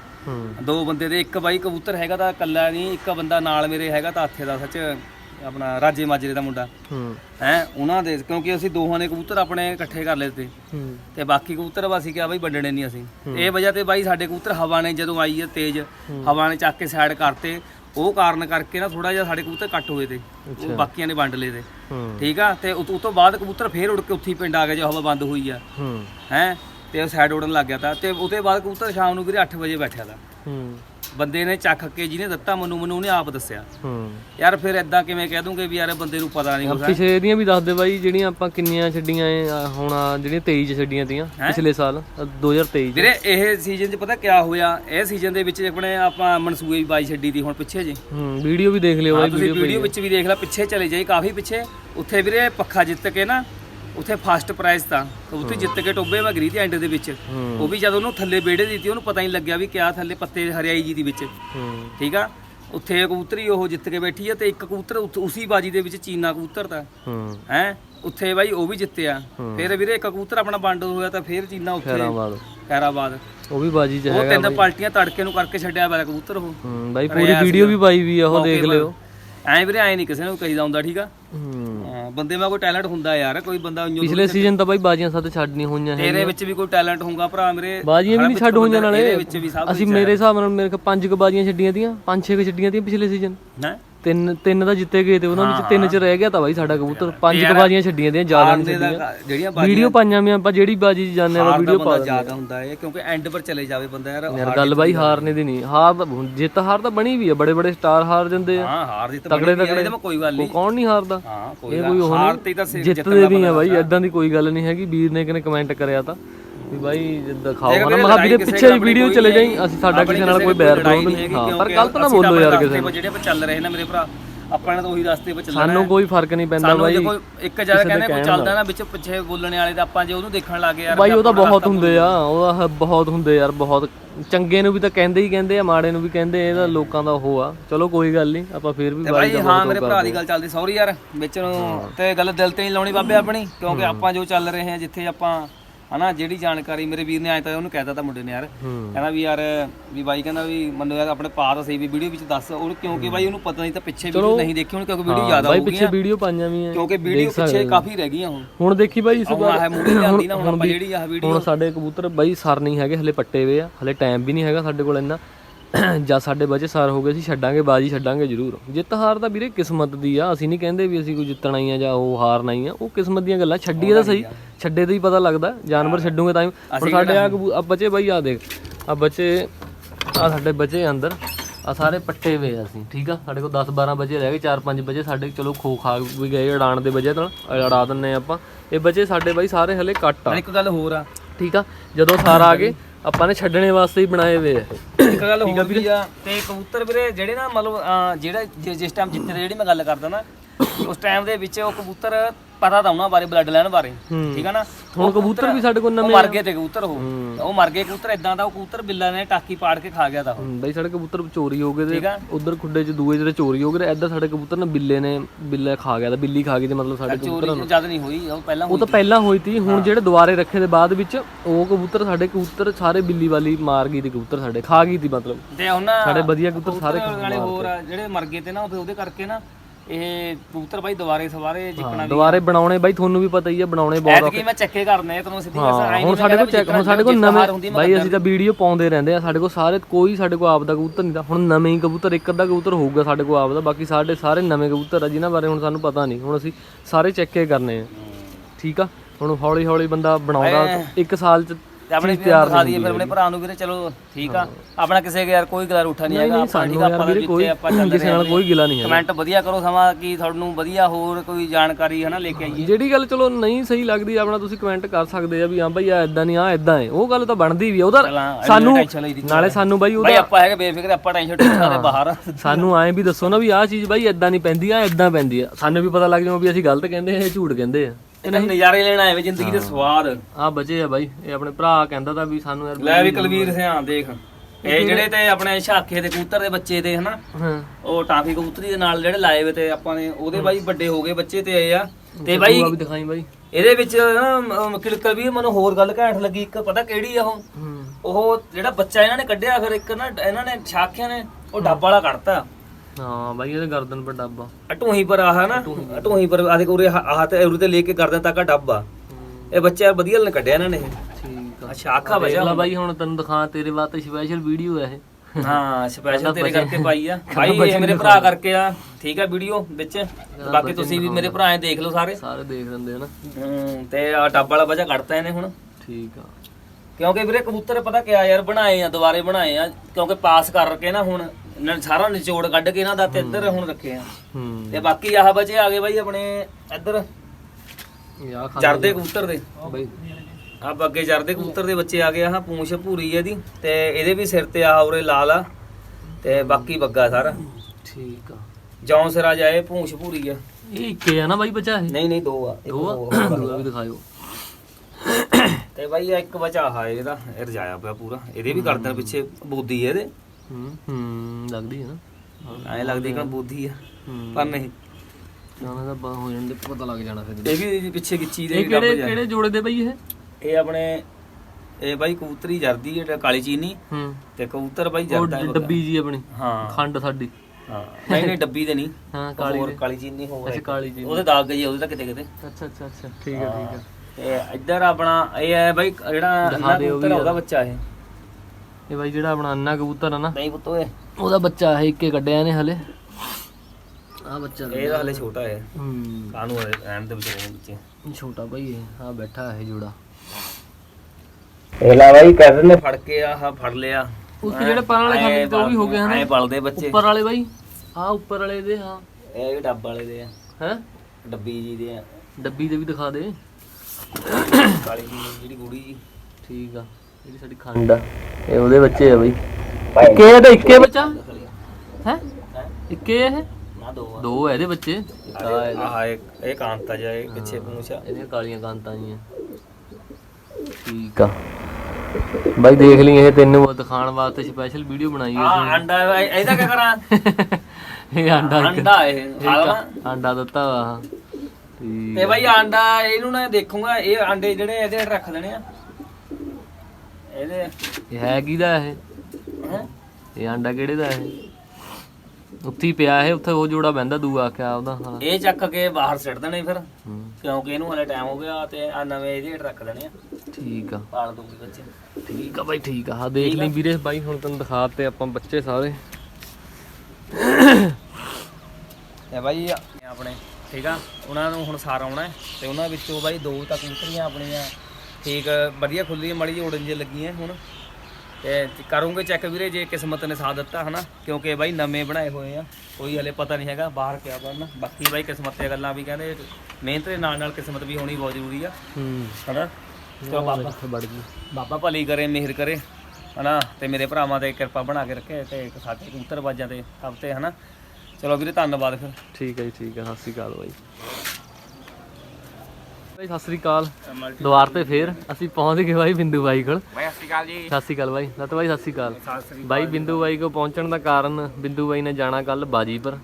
ਦੋ ਬੰਦੇ ਦੇ ਇੱਕ ਬਾਈ ਕਬੂਤਰ ਹੈਗਾ ਤਾਂ ਕੱਲਾ ਨਹੀਂ ਇੱਕ ਬੰਦਾ ਨਾਲ ਮੇਰੇ ਹੈਗਾ ਤਾਂ ਹੱਥੇ ਦਾ ਸੱਚ ਆਪਣਾ ਰਾਜੇ ਮਾਜਰੇ ਦਾ ਮੁੰਡਾ। ਹੂੰ। ਹੈ? ਉਹਨਾਂ ਦੇ ਕਿਉਂਕਿ ਅਸੀਂ ਦੋਹਾਂ ਨੇ ਕਬੂਤਰ ਆਪਣੇ ਇਕੱਠੇ ਕਰ ਲਏ ਤੇ। ਬਾਕੀ ਕਬੂਤਰ ਅਸੀਂ ਕਿਹਾ ਬਈ ਵੰਡਣੇ ਨਹੀਂ ਅਸੀਂ। ਇਹ ਵਜ੍ਹਾ ਤੇ ਬਾਈ ਸਾਡੇ ਕਬੂਤਰ ਹਵਾ ਨੇ ਜਦੋਂ ਆਈ ਹੈ ਤੇਜ਼ ਹਵਾ ਨੇ ਚੱਕ ਕੇ ਸਾਈਡ ਕਰਤੇ। ਉਹ ਕਾਰਨ ਕਰਕੇ ਨਾ ਥੋੜਾ ਜਿਹਾ ਸਾਡੇ ਕਬੂਤਰ ਕੱਟ ਹੋਏ ਤੇ ਉਹ ਬਾਕੀਆਂ ਨੇ ਵੰਡ ਲਏ ਤੇ। ਠੀਕ ਆ? ਤੇ ਉਹ ਤੋਂ ਬਾਅਦ ਕਬੂਤਰ ਫੇਰ ਉੜ ਕੇ ਉੱਥੇ ਪਿੰਡ ਆ ਗਿਆ ਜੋ ਹਵਾ ਬੰਦ ਹੋਈ ਆ। ਹੂੰ। ਤੇ ਉਹ ਸਾਈਡ ਉੜਨ ਲੱਗ ਗਿਆ ਤਾਂ। ਤੇ ਉਹਦੇ ਬਾਅਦ ਕਬੂਤਰ ਸ਼ਾਮ ਨੂੰ ਵੀਰੇ 8 ਵਜੇ ਬੈਠਿਆ ਤਾ। ਹੂੰ। ਬੰਦੇ ਨੇ ਚੱਕ ਕੇ ਜਿਹਨੇ ਦਿੱਤਾ ਮੈਨੂੰ ਮੈਨੂੰ ਉਹਨੇ ਆਪ ਦੱਸਿਆ। ਹੂੰ। ਯਾਰ ਫਿਰ ਐਦਾਂ ਕਿਵੇਂ ਕਹਿ ਦੂੰਗੇ ਵੀ ਯਾਰ ਇਹ ਬੰਦੇ ਨੂੰ ਪਤਾ ਨਹੀਂ ਕੁਛ ਪਿਛਲੇ ਦੀਆਂ ਵੀ ਦੱਸ ਦੇ ਬਾਈ ਜਿਹੜੀਆਂ ਆਪਾਂ ਕਿੰਨੀਆਂ ਛੱਡੀਆਂ ਏ ਆ ਹੁਣ ਆਹ ਜਿਹੜੀਆਂ 23 ਚ ਛੱਡੀਆਂ ਤੀਆਂ ਪਿਛਲੇ ਸਾਲ ਅ, 2023 ਚ। ਵੀਰੇ ਇਹ ਸੀਜ਼ਨ 'ਚ ਪਤਾ ਕਿਆ ਹੋਇਆ? ਇਹ ਸੀਜ਼ਨ ਦੇ ਵਿੱਚ ਆਪਣੇ ਆਪਾਂ ਮਨਸੂਏ ਵੀ ਬਾਈ ਛੱਡੀ ਦੀ ਹੁਣ ਪਿੱਛੇ ਜੇ। ਹੂੰ ਵੀਡੀਓ ਵੀ ਦੇਖ ਲਿਓ ਹਾਂ ਬਾਈ ਤੁਸੀਂ ਵੀਡੀਓ ਵੀਡੀਓ ਵਿੱਚ ਵੀ ਦੇਖ ਲੈ ਪਿੱਛੇ ਚਲੇ ਜਾਈ ਕਾਫੀ ਪਿੱਛੇ। ਉੱਥੇ ਵੀਰੇ ਪੱਖਾ ਜਿੱਤ ਕੇ ਨਾ ਉੱਥੇ ਫਸਟ ਪ੍ਰਾਈਜ਼ ਤਾਂ ਕਬੂਤਰ ਜਿੱਤ ਕੇ ਟੋਬੇ ਮੈਂ ਗਰੀ ਤੇ ਐਂਡ ਦੇ ਵਿੱਚ। ਉਹ ਵੀ ਜਦ ਉਹਨੂੰ ਥੱਲੇ ਬੇੜੇ ਦਿੱਤੀ ਉਹਨੂੰ ਪਤਾ ਹੀ ਨਹੀਂ ਲੱਗਿਆ ਵੀ ਕਿਆ ਥੱਲੇ ਪੱਤੇ ਹਰਿਆਈ ਜੀ ਦੀ ਵਿੱਚ। ਠੀਕ ਆ? ਉੱਥੇ ਕਬੂਤਰੀ ਉਹ ਜਿੱਤ ਕੇ ਬੈਠੀ ਆ ਤੇ ਇੱਕ ਕਬੂਤਰ ਉਸੀ ਬਾਜੀ ਦੇ ਵਿੱਚ ਚੀਨਾ ਕਬੂਤਰ ਤਾਂ। ਹੂੰ। ਉੱਥੇ ਬਾਈ ਉਹ ਵੀ ਜਿੱਤਿਆ। ਫਿਰ ਵੀਰੇ ਇੱਕ ਕਬੂਤਰ ਆਪਣਾ ਬੰਡ ਹੋਇਆ ਤਾਂ ਫਿਰ ਚੀਨਾ ਉੱਥੇ ਖੈਰਾਬਾਦ। ਉਹ ਵੀ ਬਾਜੀ ਚ ਉਹ ਹੈਗਾ ਤਿੰਨ ਪਾਰਟੀਆਂ ਤੜਕੇ ਨੂੰ ਕਰਕੇ ਛੱਡਿਆ ਵਾਲਾ ਕਬੂਤਰ ਉਹ। ਬਾਈ ਪੂਰੀ ਵੀਡੀਓ ਵੀ ਪਾਈ ਵੀ ਆ ਉਹ ਦੇਖ ਲਿਓ। ਐਂ ਵੀਰੇ ਐਂ ਨਹੀਂ ਕਿਸੇ ਨੂੰ ਕਹੀਦਾ ਹੁੰਦਾ ਠੀਕ ਆ? ਹੂੰ। ਹਾਂ, ਬੰਦੇ ਮਾ ਕੋਈ ਟੈਲੈਂਟ ਹੁੰਦਾ ਯਾਰ ਕੋਈ ਬੰਦਾ ਉਂਝ ਪਿਛਲੇ ਸੀਜ਼ਨ ਤਾਂ ਬਾਈ ਬਾਜੀਆਂ ਸਾਥ ਛੱਡਣੀਆਂ ਹੋਈਆਂ ਹੈ ਤੇਰੇ ਵਿੱਚ ਵੀ ਕੋਈ ਟੈਲੈਂਟ ਹੋਊਗਾ ਭਰਾ ਮੇਰੇ ਬਾਜੀਆਂ ਵੀ ਨਹੀਂ ਛੱਡ ਹੋਈਆਂ ਨਾਲੇ। ਇਹਦੇ ਵਿੱਚ ਵੀ ਸਭ ਅਸੀਂ ਮੇਰੇ ਹਿਸਾਬ ਨਾਲ ਮੇਰੇ ਕੋਲ ਪੰਜ ਕੁ ਬਾਜੀਆਂ ਛੱਡੀਆਂ ਤੀਆਂ ਪੰਜ ਛੇ ਕੁ ਛੱਡੀਆਂ ਤੀਆਂ ਪਿਛਲੇ ਸੀਜ਼ਨ ਨਾ ਤਿੰਨ ਤਿੰਨ ਤਾਂ ਜਿੱਤੇ ਗਏ ਤੇ ਉਹਨਾਂ ਵਿੱਚ ਤਿੰਨ ਚ ਰਹਿ ਗਿਆ ਤਾਂ ਬਾਈ ਸਾਡਾ ਕਬੂਤਰ। ਪੰਜ ਕੁ ਬਾਜੀਆਂ ਛੱਡੀਆਂ ਤੀਆਂ ਜ਼ਿਆਦਾ ਨਹੀਂ ਛੱਡੀਆਂ। ਜਿਹੜੀਆਂ ਵੀਡੀਓ ਪਾਈਆਂ ਮੈਂ ਆਪਾਂ ਜਿਹੜੀ ਬਾਜੀ ਜਾਂਦੇ ਆ ਵੀਡੀਓ ਪਾ ਜ਼ਿਆਦਾ ਹੁੰਦਾ ਹੈ ਕਿਉਂਕਿ ਐਂਡ ਪਰ ਚਲੇ ਜਾਵੇ ਬੰਦਾ ਯਾਰ ਯਾਰ ਗੱਲ ਬਾਈ ਹਾਰਨੇ ਦੀ ਨਹੀਂ। ਹਾਰ ਤਾਂ ਜਿੱਤ ਹਾਰ ਤਾਂ ਬਣੀ ਵੀ ਆ ਬੜੇ ਬੜੇ ਸਟਾਰ ਹਾਰ ਜਾਂਦੇ ਆ। ਹਾਂ ਹਾਰ ਦੀ ਤਾਂ ਤਗੜੇ ਵੀ ਤਗੜੇ। ਕੋਈ ਗੱਲ ਨਹੀਂ। ਕੌਣ ਨਹੀਂ ਹਾਰਦਾ? ਹਾਂ ਕੋਈ ਇਹ ਕੋਈ ਹਾਰ ਤੇ ਤਾਂ ਜਿੱਤਦੇ ਵੀ ਆ ਬਾਈ ਐਦਾਂ ਦੀ ਕੋਈ ਗੱਲ ਨਹੀਂ ਹੈਗੀ। ਵੀਰ ਨੇ ਕਿਨੇ ਕਮੈਂਟ ਕਰਿਆ ਤਾਂ। ਵੀ ਬਾਈ ਦਿਖਾਓ ਹਨਾ ਮੈਂ ਕਿਹਾ ਵੀਰੇ ਪਿੱਛੇ ਦੀ ਵੀਡੀਓ ਚਲੇ ਜਾਈ ਅਸੀਂ ਸਾਡਾ ਕਿਸੇ ਨਾਲ ਕੋਈ ਬੈਰ ਨਹੀਂ ਹਾਂ ਪਰ ਗਲਤ ਨਾ ਬੋਲੋ ਯਾਰ ਕਿਸੇ ਨੂੰ। ਜਿਹੜੇ ਆਪਾਂ ਚੱਲ ਰਹੇ ਨੇ ਮੇਰੇ ਭਰਾ ਆਪਾਂ ਨੇ ਤਾਂ ਉਹੀ ਰਸਤੇ 'ਤੇ ਚੱਲਣਾ ਸਾਨੂੰ ਕੋਈ ਫ਼ਰਕ ਨਹੀਂ ਪੈਂਦਾ ਸਾਨੂੰ ਬਾਈ ਜੇ ਕੋਈ ਇੱਕ ਜਗ੍ਹਾ ਕਹਿੰਦੇ ਕੋਈ ਚੱਲਦਾ ਨਾ ਵਿੱਚ ਪਿੱਛੇ ਬੋਲਣ ਵਾਲੇ ਤਾਂ ਆਪਾਂ ਜੇ ਉਹਨੂੰ ਦੇਖਣ ਲੱਗੇ ਯਾਰ ਬਾਈ ਉਹ ਤਾਂ ਬਹੁਤ ਹੁੰਦੇ ਆ ਉਹਦਾ ਹ- ਬਹੁਤ ਹੁੰਦੇ ਯਾਰ ਬਹੁਤ। ਚੰਗੇ ਨੂੰ ਵੀ ਤਾਂ ਕਹਿੰਦੇ ਹੀ ਕਹਿੰਦੇ ਆ ਮਾੜੇ ਨੂੰ ਵੀ ਕਹਿੰਦੇ ਇਹ ਤਾਂ ਲੋਕਾਂ ਦਾ ਉਹ ਆ। ਚਲੋ ਕੋਈ ਗੱਲ ਨਹੀਂ ਆਪਾਂ ਫੇਰ ਵੀ ਬਾਈ ਹਾਂ ਮੇਰੇ ਭਰਾ ਦੀ ਗੱਲ ਚੱਲਦੀ ਸੌਰੀ ਯਾਰ ਵਿੱਚ ਨੂੰ ਤੇ ਗੱਲ ਦਿਲ ਤੇ ਨਹੀਂ ਲਾਉਣੀ ਬਾਬੇ ਆਪਣੀ ਕਿਉਂਕਿ ਆਪਾਂ ਜੋ ਚੱਲ ਰਹੇ ਹਾਂ ਜਿੱਥੇ ਆਪਾਂ ਹਨਾ ਜਿਹੜੀ ਜਾਣਕਾਰੀ ਮੇਰੇ ਵੀਰ ਨੇ ਆਇਆ ਤਾਂ ਉਹਨੂੰ ਕਹਿਤਾ ਤਾਂ ਮੁੰਡੇ ਨੇ ਯਾਰ। ਕਹਿੰਦਾ ਵੀ ਯਾਰ ਵੀ ਬਾਈ ਕਹਿੰਦਾ ਵੀ ਮੈਨੂੰ ਯਾਰ ਆਪਣੇ ਪਾ ਤਾਂ ਸਹੀ ਵੀ ਵੀਡੀਓ ਵਿੱਚ ਦੱਸ। ਉਹ ਕਿਉਂਕਿ ਬਾਈ ਉਹਨੂੰ ਪਤਾ ਨਹੀਂ ਤਾਂ ਪਿੱਛੇ ਵੀਡੀਓ ਨਹੀਂ ਦੇਖੀ ਹੁਣ ਕਿਉਂਕਿ ਵੀਡੀਓ ਜ਼ਿਆਦਾ ਬਾਈ ਹੋ ਪਿੱਛੇ ਗਈਆਂ ਵੀਡੀਓ ਪਾਈਆਂ ਵੀ ਆ ਕਿਉਂਕਿ ਵੀਡੀਓ ਪਿੱਛੇ ਕਾਫੀ ਰਹਿ ਗਈਆਂ ਹੁਣ। ਹੁਣ ਦੇਖੀ ਬਾਈ ਇਸ ਵਾਰ। ਆਹ ਮੂਹਰੇ ਲਿਆਂਦੀ ਨਾ ਹੁਣ ਆਪਾਂ ਜਿਹੜੀ ਆਹ ਵੀਡੀਓ। ਹੁਣ ਸਾਡੇ ਕਬੂਤਰ ਬਾਈ ਸਰ ਨਹੀਂ ਹੈਗੇ ਹਲੇ ਪੱਟੇ ਹੋਏ ਆ ਹਲੇ ਟਾਈਮ ਵੀ ਨਹੀਂ ਹੈਗਾ ਸਾਡੇ ਕੋਲ ਇੰਨਾ। ਜਾਂ ਸਾਡੇ ਬੱਚੇ ਸਰ ਹੋ ਗਏ ਅਸੀਂ ਛੱਡਾਂਗੇ ਬਾਜੀ ਛੱਡਾਂਗੇ ਜ਼ਰੂਰ। ਜਿੱਤ ਹਾਰ ਤਾਂ ਵੀਰੇ ਕਿਸਮਤ ਦੀ ਆ ਅਸੀਂ ਨਹੀਂ ਕਹਿੰਦੇ ਵੀ ਅਸੀਂ ਕੋਈ ਜਿੱਤਣਾ ਹੀ ਆ ਜਾਂ ਉਹ ਹਾਰਨਾ ਹੀ ਆ ਉਹ ਕਿਸਮਤ ਦੀਆਂ ਗੱਲਾਂ ਛੱਡੀਏ ਤਾਂ ਸਹੀ ਛੱਡੇ ਤਾਂ ਹੀ ਪਤਾ ਲੱਗਦਾ ਜਾਨਵਰ ਛੱਡੂਗੇ ਤਾਂ ਹੁਣ ਸਾਡੇ ਆ ਬੱਚੇ ਬਾਈ ਆ ਦੇਖ ਆ ਬੱਚੇ ਆ ਸਾਡੇ ਬੱਚੇ ਅੰਦਰ ਆ ਸਾਰੇ ਪੱਟੇ ਆ ਅਸੀਂ ਠੀਕ ਆ? ਸਾਡੇ ਕੋਲ 10 12 ਬੱਚੇ ਰਹਿ ਗਏ 4 5 ਬੱਚੇ ਸਾਡੇ ਚਲੋ ਖੋ ਖਾ ਵੀ ਗਏ ਉਡਾਣ ਦੇ ਵਜ੍ਹਾ ਨਾਲ ਉਡਾ ਦਿੰਨੇ ਆਪਾਂ। ਇਹ ਬੱਚੇ ਸਾਡੇ ਬਾਈ ਸਾਰੇ ਹਲੇ ਕੱਟ ਆ। ਇੱਕ ਗੱਲ ਹੋਰ ਆ। ਠੀਕ ਆ? ਜਦੋਂ ਸਾਰ ਆ ਗਏ ਆਪਾਂ ਨੇ ਛੱਡਣੇ ਵਾਸਤੇ ਹੀ ਬਣਾਏ ਹੋਏ ਆ। ਇੱਕ ਗੱਲ ਹੋਰ ਵੀ ਆ ਤੇ ਕਬੂਤਰ ਵੀਰੇ ਜਿਹੜੇ ਨਾ ਮਤਲਬ ਅਹ, ਜਿਹੜਾ ਜਿ- ਜਿਸ ਟਾਈਮ ਜਿੱਤੇ ਦੀ ਜਿਹੜੀ ਮੈਂ ਗੱਲ ਕਰਦਾ ਨਾ ਉਸ ਟਾਈਮ ਦੇ ਵਿੱਚ ਉਹ ਕਬੂਤਰ ਪਤਾ ਤਾਂ ਉਹਨਾਂ ਬਾਰੇ ਬਲੱਡ ਲੈਣ ਬਾਰੇ ਠੀਕ ਆ ਨਾ? ਹੁਣ ਕਬੂਤਰ ਵੀ ਸਾਡੇ ਕੋਲ ਨਵੇਂ ਮਰ ਗਏ ਤੇ ਕਬੂਤਰ ਉਹ। ਉਹ ਮਰ ਗਏ ਕਬੂਤਰ ਇਦਾਂ ਦਾ ਉਹ ਕਬੂਤਰ ਬਿੱਲਾ ਨੇ ਟਾਕੀ ਪਾੜ ਕੇ ਖਾ ਗਿਆ ਤਾਂ ਉਹ। ਬਈ ਸਾਡੇ ਕਬੂਤਰ ਚੋਰੀ ਹੋ ਗਏ ਤੇ। ਉਧਰ ਖੁੱਡੇ 'ਚ ਦੂਏ ਜਿਹੜੇ ਚੋਰੀ ਹੋ ਗਏ ਇੱਧਰ ਸਾਡੇ ਕਬੂਤਰ ਨਾ ਬਿੱਲੇ ਨੇ ਬਿੱਲਾ ਖਾ ਗਿਆ ਤਾਂ ਬਿੱਲੀ ਖਾ ਗਈ ਤੇ ਮਤਲਬ ਸਾਡੇ ਕਬੂਤਰ ਚੋਰੀ ਜਦ ਨਹੀਂ ਹੋਈ ਉਹ ਪਹਿਲਾਂ ਉਹ ਤਾਂ ਪਹਿਲਾਂ ਹੋਈ ਤੀ ਹੁਣ ਜਿਹੜੇ ਦੁਬਾਰੇ ਰੱਖੇ ਦੇ ਬਾਅਦ ਵਿੱਚ ਉਹ ਕਬੂਤਰ ਸਾਡੇ ਕਬੂਤਰ ਸਾਰੇ ਬਿੱਲੀ ਵਾਲੀ ਮਾਰ ਗਈ ਤੇ ਕਬੂਤਰ ਸਾਡੇ ਖਾ ਗਈ ਤੀ ਮਤਲਬ। ਤੇ ਉਹਨਾਂ ਸਾਡੇ ਵਧੀਆ ਕਬੂਤਰ ਸਾਰੇ ਹੋਰ ਜਿਹੜੇ ਮਰ ਗਏ ਤੇ ਨਾ ਉਹਦੇ ਕਰਕੇ ਨਾ ਇਹ ਕਬੂਤਰ ਬਾਈ ਦੁਬਾਰੇ ਸਵਾਰੇ ਜਿੱਕਣਾ ਵੀ ਦੁਬਾਰੇ ਬਣਾਉਣੇ ਬਾਈ ਤੁਹਾਨੂੰ ਵੀ ਪਤਾ ਹੀ ਆ ਬਣਾਉਣੇ ਬਹੁਤ ਐਤਕੀ ਮੈਂ ਚੱਕੇ ਕਰਨੇ ਤੁਹਾਨੂੰ ਸਿੱਧੀ ਗੱਲ ਆਈ ਹੁਣ ਸਾਡੇ ਕੋਲ ਚੈੱਕ ਹੁਣ ਸਾਡੇ ਕੋਲ ਨਵੇਂ ਬਾਈ ਅਸੀਂ ਤਾਂ ਵੀਡੀਓ ਪਾਉਂਦੇ ਰਹਿੰਦੇ ਆ ਸਾਡੇ ਕੋਲ ਸਾਰੇ ਕੋਈ ਸਾਡੇ ਕੋਲ ਆਪ ਦਾ ਕਬੂਤਰ ਨਹੀਂ ਦਾ ਹੁਣ ਨਵੇਂ ਹੀ ਕਬੂਤਰ ਇੱਕ ਅੱਧਾ ਕਬੂਤਰ ਹੋਊਗਾ ਸਾਡੇ ਕੋਲ ਆਪ ਦਾ ਬਾਕੀ ਸਾਡੇ ਸਾਰੇ ਨਵੇਂ ਕਬੂਤਰ ਆ ਜਿਨ੍ਹਾਂ ਬਾਰੇ ਹੁਣ ਸਾਨੂੰ ਪਤਾ ਨਹੀਂ। ਹੁਣ ਅਸੀਂ ਸਾਰੇ ਚੈੱਕੇ ਕਰਨੇ ਆ। ਠੀਕ ਆ? ਹੁਣ ਹੌਲੀ ਹੌਲੀ ਬੰਦਾ ਬਣਾਉਂਦਾ ਇੱਕ ਸਾਲ ਚ ਤੇ ਆਪਣੇ ਵੀਰ ਨੂੰ ਦਿਖਾ ਦਈਏ ਫਿਰ ਆਪਣੇ ਭਰਾ ਨੂੰ ਵੀਰੇ ਚਲੋ ਠੀਕ ਆ। ਆਪਣਾ ਕਿਸੇ ਯਾਰ ਕੋਈ ਗਲਾ ਉੱਠਾ ਨਹੀਂ ਹੈਗਾ ਆਪਾਂ ਠੀਕ ਆਪਾਂ ਦੇ ਕੋਈ ਕਿਸੇ ਨਾਲ ਕੋਈ ਗਿਲਾ ਨਹੀਂ ਹੈ ਕਮੈਂਟ ਵਧੀਆ ਕਰੋ ਸਮਾਂ ਕੀ ਤੁਹਾਨੂੰ ਵਧੀਆ ਹੋਰ ਕੋਈ ਜਾਣਕਾਰੀ ਹਨਾ ਲੈ ਕੇ ਆਈਏ। ਜਿਹੜੀ ਗੱਲ ਚਲੋ ਨਹੀਂ ਸਹੀ ਲੱਗਦੀ ਆਪਣਾ ਤੁਸੀਂ ਕਮੈਂਟ ਕਰ ਸਕਦੇ ਆ ਵੀ ਹਾਂ ਬਈ ਆ ਇਦਾਂ ਨਹੀਂ ਆ ਇਦਾਂ ਹੈ। ਉਹ ਗੱਲ ਤਾਂ ਬਣਦੀ ਵੀ ਆ। ਉਹਦਾ ਸਾਨੂੰ ਨਾਲੇ ਸਾਨੂੰ ਬਾਈ ਉਹਦਾ ਆਪਾਂ ਹੈਗੇ ਬੇਫਿਕਰ ਆਪਾਂ ਟੈਨਸ਼ਨ ਟੈਨਸ਼ਨ ਦੇ ਬਾਹਰ। ਸਾਨੂੰ ਐਂ ਵੀ ਦੱਸੋ ਨਾ ਵੀ ਆਹ ਚੀਜ਼ ਬਾਈ ਇਦਾਂ ਨਹੀਂ ਪੈਂਦੀ ਆ ਇਦਾਂ ਪੈਂਦੀ ਆ। ਸਾਨੂੰ ਵੀ ਪਤਾ ਲੱਗ ਜਾਊ ਵੀ ਅਸੀਂ ਗਲਤ ਕਹਿੰਦੇ ਆ ਇਹ ਝੂਠ ਕਹਿੰਦੇ ਆ। ਇਹ ਤਾਂ ਨਜ਼ਾਰੇ ਲੈਣ ਆਏ ਵੇ ਜ਼ਿੰਦਗੀ ਦੇ ਸਵਾਦ। ਆ ਬਚੇ ਆ ਬਾਈ ਇਹ ਆਪਣੇ ਭਰਾ ਕਹਿੰਦਾ ਤਾਂ ਵੀ ਸਾਨੂੰ ਯਾਰ ਲੈ ਵੀ ਕਲਵੀਰ ਸਿਆਂ ਦੇਖ। ਇਹ ਜਿਹੜੇ ਤੇ ਆਪਣੇ ਸ਼ਾਖੇ ਦੇ ਕਬੂਤਰ ਦੇ ਬੱਚੇ ਤੇ ਹਨਾ? ਉਹ ਟਾਫੀ ਕਬੂਤਰੀ ਦੇ ਨਾਲ ਜਿਹੜੇ ਲਾਏ ਵੇ ਤੇ ਆਪਾਂ ਨੇ ਉਹਦੇ ਬਾਈ ਵੱਡੇ ਹੋ ਗਏ ਬੱਚੇ ਤੇ ਆਏ ਆ। ਤੇ ਬਾਈ ਉਹ ਵੀ ਦਿਖਾਈ ਬਾਈ। ਇਹਦੇ ਵਿੱਚ ਨਾ ਕਿਲਕਲ ਵੀ ਮੈਨੂੰ ਹੋਰ ਗੱਲ ਘੈਂਟ ਲੱਗੀ ਇੱਕ ਪਤਾ ਕਿਹੜੀ ਆ ਉਹ? ਉਹ ਜਿਹੜਾ ਬੱਚਾ ਇਹਨਾਂ ਨੇ ਕੱਢਿਆ ਫਿਰ ਇੱਕ ਨਾ ਇਹਨਾਂ ਨੇ ਸ਼ਾਖਿਆਂ ਨੇ ਉਹ ਡੱਬ ਵਾਲਾ ਕੱਢਤਾ। ਹਾਂ ਬਾਈ ਇਹਦੇ ਗਰਦਨ ਪਰ ਡੱਬਾ ਢੂਹੀ ਪਰ ਆਹ ਨਾ ਢੂਹੀ ਪਰ ਆਦੇ ਕੋਰੇ ਆਹ ਤੇ ਉਰੇ ਤੇ ਲੈ ਕੇ ਗਰਦਨ ਤੱਕ ਆ ਡੱਬਾ ਇਹ ਬੱਚਾ ਵਧੀਆ ਨੇ ਕੱਢਿਆ ਇਹਨਾਂ ਨੇ ਇਹ। ਠੀਕ ਆ। ਆ ਸ਼ਾਖਾ ਦੇਖ ਵਜਾ ਲੈ ਬਾਈ ਹੁਣ ਤੈਨੂੰ ਦਿਖਾ ਤੇਰੇ ਵਾਸਤੇ ਸਪੈਸ਼ਲ ਵੀਡੀਓ ਹੈ ਇਹ। ਹਾਂ ਸਪੈਸ਼ਲ ਤੇਰੇ ਕਰਕੇ ਪਾਈ ਆ। ਭਾਈ ਇਹ ਮੇਰੇ ਭਰਾ ਕਰਕੇ ਆ। ਠੀਕ ਆ ਵੀਡੀਓ ਵਿੱਚ। ਬਾਕੀ ਤੁਸੀਂ ਵੀ ਮੇਰੇ ਭਰਾ ਐ ਦੇਖ ਲਓ ਸਾਰੇ। ਸਾਰੇ ਦੇਖ ਲੈਂਦੇ ਆ ਨਾ। ਹੂੰ ਤੇ ਆ ਡੱਬ ਵਾਲਾ ਵਜਾ ਕੱਢਤਾ ਇਹਨੇ ਹੁਣ। ਠੀਕ ਆ। ਕਿਉਂਕਿ ਵੀਰੇ ਕਬੂਤਰ ਪਤਾ ਕਿਆ ਯਾਰ ਬਣਾਏ ਆ ਦੁਬਾਰੇ ਬਣਾਏ ਆ। ਕਿਉਂਕਿ ਪਾਸ ਕਰ ਕੇ ਨਾ ਹੁਣ ਇਹਨਾਂ ਨੇ ਸਾਰਾ ਨਿਚੋੜ ਕੱਢ ਕੇ ਇਹਨਾਂ ਦਾ ਤੇ ਇੱਧਰ ਹੁਣ ਰੱਖੇ ਆ। ਹੂੰ। ਤੇ ਬਾਕੀ ਆਹ ਬਚੇ ਆ ਗਏ ਬਾਈ ਆਪਣੇ ਇੱਧਰ। ਚਰਦੇ ਕਬੂਤਰ ਦੇ। ਬਾਈ। ਆ ਅੱਗੇ ਚਰਦੇ ਕਬੂਤਰ ਦੇ ਬੱਚੇ ਆ ਗਏ ਆਹ ਪੂੰਛ ਭੂਰੀ ਇਹਦੀ। ਤੇ ਇਹਦੇ ਵੀ ਸਿਰ ਤੇ ਆ ਉਰੇ ਲਾਲ ਆ। ਤੇ ਬਾਕੀ ਬੱਗਾ ਸਾਰਾ। ਠੀਕ ਆ। ਜੌਂ ਸਿਰਾ ਜਾਏ ਪੂੰਛ ਭੂਰੀ ਆ। ਇਹ ਇੱਕੇ ਆ ਨਾ ਬਾਈ ਬੱਚਾ ਇਹ? ਨਹੀਂ ਨਹੀਂ ਦੋ ਆ। ਇੱਕ ਦੋ ਆ? ਹੋਰ ਆ। ਦੂਆ ਵੀ ਦਿਖਾਇਓ। ਤੇ ਬਾਈ ਆ ਇੱਕ ਬਚਾ ਆ ਇਹਦਾ ਇਹ ਰਜਾਇਆ ਪਿਆ ਪੂਰਾ। ਇਹਦੇ ਵੀ ਗਰਦਨ ਪਿੱਛੇ ਬੂਦੀ ਆ ਇਹਦੇ। ਹੂੰ ਹੂੰ ਲੱਗਦੀ ਹੈ ਨਾ। ਐਂ ਲੱਗਦੀ ਕਿ ਬੂਦੀ ਆ ਹੂੰ। ਪਰ ਨਹੀਂ। ਜਾਣਾ ਤਾਂ ਬਾ ਹੋ ਜਾਂਦੇ ਪਤਾ ਲੱਗ ਜਾਣਾ ਫਿਰ। ਇਹ ਵੀ ਪਿੱਛੇ ਗਿੱਚੀ ਦੇ ਇਹ ਕਿਹੜੇ ਕਿਹੜੇ ਜੋੜੇ ਦੇ ਬਈ ਇਹ? ਇਹ ਆਪਣੇ ਇਹ ਬਾਈ ਕਬੂਤਰੀ ਜਰਦੀ ਹੈ ਕਾਲੀ ਚੀਨੀ। ਹੂੰ। ਤੇ ਕਬੂਤਰ ਬਾਈ ਉਹ ਜਰਦਾ ਹੈ ਡੱਬੀ ਜੀ ਆਪਣੀ। ਹਾਂ। ਖੰਡ ਸਾਡੀ। ਹਾਂ। ਨਹੀਂ ਨਹੀਂ ਡੱਬੀ ਤੇ ਨਹੀਂ। ਹਾਂ ਉਹ ਕਾਲੀ ਹੋਰ ਦੇ ਕਾਲੀ ਚੀਨੀ ਹੋਰ ਅੱਛਾ ਇੱਕ। ਕਾਲੀ ਜੀ ਉਹਦੇ ਦਾਗ ਗਈ ਉਹਦੇ ਤਾਂ ਕਿਤੇ ਕਿਤੇ। ਅੱਛਾ ਅੱਛਾ ਅੱਛਾ। ਠੀਕ ਹੈ ਠੀਕ ਹੈ। ਤੇ ਇੱਧਰ ਆਪਣਾ ਇਹ ਹੈ ਬਾਈ ਜਿਹੜਾ ਕਬੂਤਰ ਉਹਦਾ ਬੱਚਾ ਇਹ। ਇਹ ਬਾਈ ਜਿਹੜਾ ਆਪਣਾ ਅੰਨਾ ਕਬੂਤਰ ਆ ਨਾ ਨਹੀਂ ਪੁੱਤ ਓਏ। ਉਹਦਾ ਬੱਚਾ ਹੈ ਇੱਕੇ ਕੱਢਿਆ ਨੇ ਹਲੇ। ਆ ਬੱਚਾ ਇਹ ਤਾਂ ਹਲੇ ਛੋਟਾ ਹੈ। ਹੂੰ ਕਾਨੂੰ ਐਂਡ ਦੇ ਵਿਚਾਰੇ ਬੱਚੇ? ਛੋਟਾ ਭਾਈ ਇਹ ਆ ਬੈਠਾ ਹੈ ਜੋੜਾ। ਇਹਲਾ ਬਾਈ ਕਹਿੰਦੇ ਨੇ ਫੜ ਕੇ ਆਹ ਫੜ ਲਿਆ। ਉਸ ਜਿਹੜੇ ਪਰ ਵਾਲੇ ਖਾਣੇ ਤੇ ਉਹ ਵੀ ਹੋ ਗਏ ਐ ਹਨ ਪਲਦੇ ਬੱਚੇ। ਉੱਪਰ ਵਾਲੇ ਬਾਈ ਆ ਉੱਪਰ ਵਾਲੇ ਦੇ ਹਾਂ ਇਹ ਵੀ ਡੱਬ ਵਾਲੇ ਦੇ ਆ। ਹੈ? ਡੱਬੀ ਜੀ ਦੇ ਆ। ਡੱਬੀ ਦੇ ਵੀ ਦਿਖਾ ਦੇ। ਕਾਲੀ ਜੀ ਜਿਹੜੀ ਗੂੜੀ ਜੀ। ਠੀਕ ਆ ਜਿਹੜੀ ਸਾਡੀ ਖੰਡ ਆ ਇਹ ਉਹਦੇ ਬੱਚੇ ਆ ਬਾਈ। ਇੱਕੇ ਇਹਦਾ ਇੱਕੇ ਬੱਚਾ? ਹੈ? ਇੱਕੇ ਇਹ? ਨਾ ਦੋ ਆ। ਦੋ ਆ ਇਹਦੇ ਬੱਚੇ? ਇੱਕ ਆ ਇਹਦਾ। ਆਹ ਇੱਕ ਇਹ ਕਾਂਤਾ ਜਾ ਇਹ ਪਿੱਛੇ ਪੂੰਛਾ। ਇਹਦੀਆਂ ਕਾਲੀਆਂ ਕਾਂਤਾਂ ਜੀਆਂ। ਠੀਕ ਆ। ਬਾਈ ਦੇਖ ਲਈ ਇਹ ਤੈਨੂੰ ਦਿਖਾਉਣ ਵਾਸਤੇ ਸਪੈਸ਼ਲ ਵੀਡੀਓ ਬਣਾਈ ਹੈ ਆ ਅੰਡਾ ਇਹ- ਇਹਦਾ ਕੀ ਕਰਾਂ? ਇਹ ਆਂਡਾ ਇੱਕ- ਅੰਡਾ ਇਹ ਖਾ ਲਵਾਂ ਆਂਡਾ ਦਿੱਤਾ ਵਾ। ਆਹ। ਠੀਕ ਤੇ ਬਾਈ ਆਂਡਾ ਇਹਨੂੰ ਨਾ ਦੇਖੂਗਾ ਇਹ ਆਂਡੇ ਜਿਹੜੇ ਇਹਦੇ ਰੱਖ ਦੇਣੇ ਆ। ਇਹਦੇ? ਇਹ ਹੈ ਕਿਹਦਾ ਇਹ? ਹੈਂ? ਇਹ ਆਂਡਾ ਕਿਹੜੇ ਦਾ ਇਹ? ਉੱਥੇ ਹੀ ਪਿਆ ਇਹ ਉੱਥੇ ਉਹ ਜੋੜਾ ਬਹਿੰਦਾ ਦੂਆ ਆਖਿਆ ਉਹਦਾ ਹਾਂ ਇਹ ਚੱਕ ਕੇ ਬਾਹਰ ਸਿੱਟ ਦੇਣੇ ਫਿਰ ਹੂੰ, ਕਿਉਂਕਿ ਇਹਨੂੰ ਹਲੇ ਟਾਈਮ ਹੋ ਗਿਆ ਤੇ ਆ ਨਵੇਂ ਇਹਦੇ ਹੇਠ ਰੱਖ ਦੇਣੇ ਆ। ਠੀਕ ਆ। ਪਾਲ ਦੂਗੀ ਬੱਚੇ ਠੀਕ ਆ ਬਾਈ ਠੀਕ ਆ। ਹਾਂ ਦੇਖ ਲਈ ਵੀਰੇ ਬਾਈ ਹੁਣ ਤੈਨੂੰ ਦਿਖਾਤੇ ਆਪਾਂ ਬੱਚੇ ਸਾਰੇ। ਤੇ ਬਾਈ ਆਪਣੇ ਠੀਕ ਆ? ਉਹਨਾਂ ਨੂੰ ਹੁਣ ਸਾਰ ਆਉਣਾ ਹੈ ਤੇ ਉਹਨਾਂ ਵਿੱਚੋਂ ਬਾਈ ਦੋ ਤਾਂ ਕਬੂਤਰੀਆਂ ਆਪਣੀਆਂ। ਠੀਕ ਵਧੀਆ ਖੁੱਲੀਆਂ ਮੜੀ ਜਿਹੀ ਉੜਨ ਜੇ ਲੱਗੀਆਂ ਹੁਣ। ਤੇ ਕਰੂੰਗੇ ਚੈੱਕ ਵੀਰੇ ਜੇ ਕਿਸਮਤ ਨੇ ਸਾਥ ਦਿੱਤਾ ਹਨਾ? ਕਿਉਂਕਿ ਬਾਈ ਨਵੇਂ ਬਣਾਏ ਹੋਏ ਆ ਕੋਈ ਹਲੇ ਪਤਾ ਨਹੀਂ ਹੈਗਾ ਬਾਹਰ ਕਿਆ ਬਣਨਾ। ਬਾਕੀ ਬਾਈ ਕਿਸਮਤ ਦੀਆਂ ਗੱਲਾਂ ਵੀ ਕਹਿੰਦੇ ਮਿਹਨਤ ਦੇ ਨਾਲ ਨਾਲ ਕਿਸਮਤ ਵੀ ਹੋਣੀ ਬਹੁਤ ਜ਼ਰੂਰੀ ਆ। ਹੂੰ। ਹਨਾ? ਚਲੋ ਬਾਬਾ। ਇੱਥੇ ਵੜ ਗਈ। ਬਾਬਾ ਭਲੀ ਕਰੇ ਮਿਹਰ ਕਰੇ ਹਨਾ? ਤੇ ਮੇਰੇ ਭਰਾਵਾਂ ਤੇ ਕਿਰਪਾ ਬਣਾ ਕੇ ਰੱਖੇ ਤੇ ਇੱਕ ਸਾਡੇ ਕਬੂਤਰ ਬਾਜਾਂ ਤੇ ਸਭ ਤੇ ਹਨਾ? ਚਲੋ ਵੀਰੇ ਧੰਨਵਾਦ ਫਿਰ। ਠੀਕ ਹੈ ਜੀ ਠੀਕ ਹੈ ਸਤਿ ਸ੍ਰੀ ਅਕਾਲ ਬਾਈ। ਬਾਈ ਸਤਿ ਸ੍ਰੀ ਅਕਾਲ। ਦੁਆਰ ਤੇ ਫੇਰ ਅਸੀਂ ਪਹੁੰਚ ਗਏ ਬਾਈ ਬਿੰਦੂ ਬਾਈ ਕੋਲ। ਬਾਈ ਸਤਿ ਸ਼੍ਰੀ ਅਕਾਲ ਜੀ। ਸਤਿ ਸ੍ਰੀ ਅਕਾਲ ਬਾਈ। ਲੱਤ ਬਾਈ ਸਤਿ ਸ੍ਰੀ ਅਕਾਲ। ਬਾਈ ਬਿੰਦੂ ਬਾਈ ਕੋ ਪਹੁੰਚਣ ਦਾ ਕਾਰਨ ਬਿੰਦੂ ਬਾਈ ਨੇ ਜਾਣਾ ਕੱਲ ਬਾਜੀਪੁਰ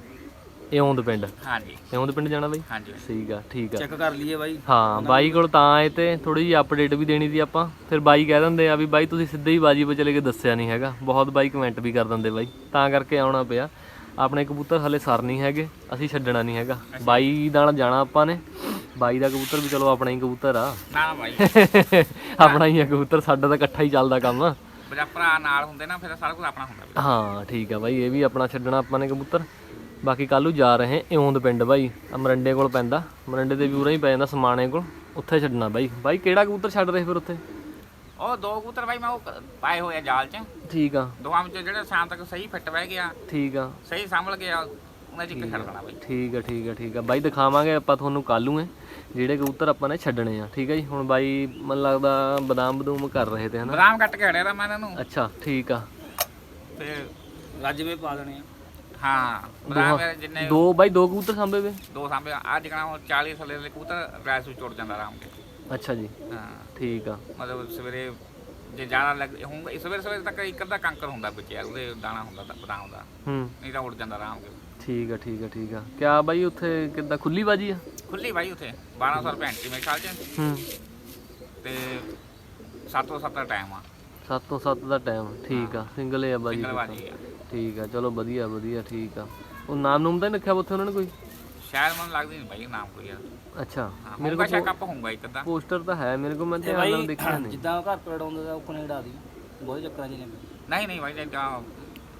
ਇਉਂਦ ਪਿੰਡ। ਹਾਂਜੀ। ਇਉਂਦ ਪਿੰਡ ਜਾਣਾ ਬਾਈ? ਹਾਂਜੀ। ਠੀਕ ਆ ਠੀਕ ਆ। ਚੈੱਕ ਕਰ ਲਈਏ ਬਾਈ। ਹਾਂ ਬਾਈ ਕੋਲ ਤਾਂ ਆਏ ਤੇ ਥੋੜੀ ਜਿਹੀ ਅਪਡੇਟ ਵੀ ਦੇਣੀ ਸੀ ਆਪਾਂ। ਫਿਰ ਬਾਈ ਕਹਿ ਦਿੰਦੇ ਆ ਵੀ ਬਾਈ ਤੁਸੀਂ ਸਿੱਧੇ ਹੀ ਬਾਜੀ 'ਤੇ ਚਲੇ ਕੇ ਦੱਸਿਆ ਨਹੀਂ ਹੈਗਾ। ਬਹੁਤ ਬਾਈ ਕਮੈਂਟ ਵੀ ਕਰ ਦਿੰਦੇ ਬਾਈ। ਤਾਂ ਕਰਕੇ ਆਉਣਾ ਪਿਆ। ਆਪਣੇ ਕਬੂਤਰ ਹਲੇ ਸਰ ਨਹੀਂ ਹੈਗੇ ਅਸੀਂ ਛੱਡਣਾ ਨਹੀਂ ਹੈਗਾ। ਬਾਈ ਨਾਲ ਜਾਣਾ ਆਪਾਂ ਨੇ। ਬਾਈ ਦਾ ਕਬੂਤਰ ਵੀ ਚਲੋ ਆਪਣਾ ਹੀ ਕਬੂਤਰ ਆ। ਨਾ ਬਾਈ। ਆਪਣਾ ਹੀ ਆ ਕਬੂਤਰ ਸਾਡਾ ਤਾਂ ਇਕੱਠਾ ਹੀ ਚੱਲਦਾ ਕੰਮ। ਮੇਰਾ ਭਰਾ ਨਾਲ ਹੁੰਦੇ ਨਾ ਫਿਰ ਸਾਰਾ ਕੁਝ ਆਪਣਾ ਹੁੰਦਾ ਵੀਰੇ। ਹਾਂ ਠੀਕ ਆ ਬਾਈ ਇਹ ਵੀ ਆਪਣਾ ਛੱਡਣਾ ਆਪਾਂ ਨੇ ਕਬੂਤਰ। ਬਾਕੀ ਕੱਲ ਨੂੰ ਜਾ ਰਹੇ ਇਉਂਦ ਪਿੰਡ ਬਾਈ ਆਹ ਮਰੰਡੇ ਕੋਲ ਪੈਂਦਾ। ਮਰੰਡੇ ਦੇ ਵੀ ਉਰਾਂ ਹੀ ਪੈ ਜਾਂਦਾ ਸਮਾਣੇ ਕੋਲ ਉੱਥੇ ਛੱਡਣਾ ਬਾਈ। ਬਾਈ ਕਿਹੜਾ ਕਬੂਤਰ ਛੱਡ ਰਹੇ ਫਿਰ ਉੱਥੇ? ਉਹ ਦੋ ਕਬੂਤਰ ਬਾਈ ਮੈਂ ਉਹ ਕ- ਪਾਏ ਹੋਏ ਆ ਜਾਲ 'ਚ। ਠੀਕ ਆ। ਦੋਵਾਂ ਵਿੱਚੋਂ ਜਿਹੜਾ ਸ਼ਾਮ ਤੱਕ ਸਹੀ ਫਿੱਟ ਬਹਿ ਗਿਆ। ਠੀਕ ਆ। ਸਹੀ ਸੰਭਲ ਗਿਆ। ਉਹਨਾਂ 'ਚ ਇੱਕ ਛੱਡ ਦੇਣਾ ਬਾਈ। ਠੀਕ ਆ ਠੀਕ ਆ ਠੀਕ ਆ। ਬਾਈ ਦਿਖਾਵਾਂਗੇ ਆਪਾਂ ਤੁਹਾਨੂੰ ਕੱਲੂ ਹੈ ਜਿਹੜੇ ਕਬੂਤਰ ਆਪਾਂ ਨੇ ਛੱਡਣੇ ਆ ਠੀਕ ਆ ਜੀ? ਹੁਣ ਬਾਈ ਮਨ ਲੱਗਦਾ ਬਦਾਮ ਬਦੂਮ ਕਰ ਰਹੇ ਤੇ ਹਨਾ? ਬਦਾਮ ਕੱਟ ਕੇ ਹੜਿਆ ਤਾਂ ਮੈਂ ਇਹਨਾਂ ਨੂੰ। ਅੱਛਾ ਠੀਕ ਆ। ਤੇ ਰੱਜਵੇਂ ਪਾ ਦੇਣੇ ਆ। ਹਾਂ ਬਦਾਮ ਜਿੰਨੇ ਦੋ ਬਾਈ ਦੋ ਕਬੂਤਰ ਸਾਂਭੇ ਵੇ? ਦੋ ਸਾਂਭੇ ਕਣਾ 40 ਥੱਲੇ ਦੇ ਕਬੂਤਰ ਰੈਸ ਵਿੱਚ ਉੱਡ ਜਾਂਦਾ ਆਰਾਮ ਕੇ ਅੱਛਾ ਜੀ। ਹਾਂ। ਠੀਕ ਆ। ਮਤਲਬ ਸਵੇਰੇ ਜੇ ਜ਼ਿਆਦਾ ਲੱਗ ਹੋਊਗਾ ਸਵੇਰੇ ਸਵੇਰੇ ਤੱਕ ਇੱਕ ਅੱਧਾ ਕੰਕਰ ਹੁੰਦਾ ਵਿੱਚ ਯਾਰ ਉਹਦੇ ਦਾਣਾ ਹੁੰਦਾ ਤਾਂ ਬਦਾਮ ਦਾ ਹੂੰ। ਨਹੀਂ ਤਾਂ ਉੱਡ ਜਾਂਦਾ ਆਰਾਮ ਠੀਕ ਆ ਠੀਕ ਆ ਠੀਕ ਆ। ਕਿਆ ਬਾਈ ਉੱਥੇ ਕਿੱਦਾਂ ਖੁੱਲੀ ਬਾਜੀ ਆ? ਖੁੱਲੀ ਬਾਈ ਉਥੇ 1200 ਰੁਪਏ ਐਂਟਰੀ ਮੇਰੇ ਖਿਆਲ ਚ। ਹੂੰ। ਤੇ 7 ਤੋਂ 7 ਦਾ ਟਾਈਮ ਆ। 7 ਤੋਂ 7 ਦਾ ਟਾਈਮ ਠੀਕ ਆ। ਸਿੰਗਲ ਆ ਬਾਜੀ ਸਿੰਗਲ। ਬਾਜੀ ਆ। ਠੀਕ ਆ ਚਲੋ ਵਧੀਆ ਵਧੀਆ ਠੀਕ ਆ। ਉਹ ਨਾਮ ਨੂਮ ਤਾਂ ਨੀ ਰੱਖਿਆ ਉੱਥੇ ਉਹਨਾਂ ਨੇ ਕੋਈ? ਸ਼ਾਇਦ ਮੈਨੂੰ ਲੱਗਦੀ ਨਹੀਂ ਬਾਈ ਨਾਮ ਕੋਈ ਯਾਰ ਅੱਛਾ ਮੇਰੇ ਕੋਲ ਕੋਲ ਕੱਪ ਹੋਊਗਾ ਇੱਕ ਅੱਧਾ। ਪੋਸਟਰ ਤਾਂ ਹੈ ਮੇਰੇ ਕੋਲ ਮੈਂ ਧਿਆਨ ਨਾਲ ਦੇਖਿਆ ਨਹੀਂ। ਜਿੱਦਾਂ ਘਰ ਪੇੜ ਆਉਂਦਾ ਤਾਂ ਉਹ ਕੈਨੇਡਾ ਦੀ। ਬਹੁਤ ਚੱਕਰਾਂ ਚ ਨੇ। ਨਹੀਂ ਨਹੀਂ ਬਾਈ ਜਿੱਦਾਂ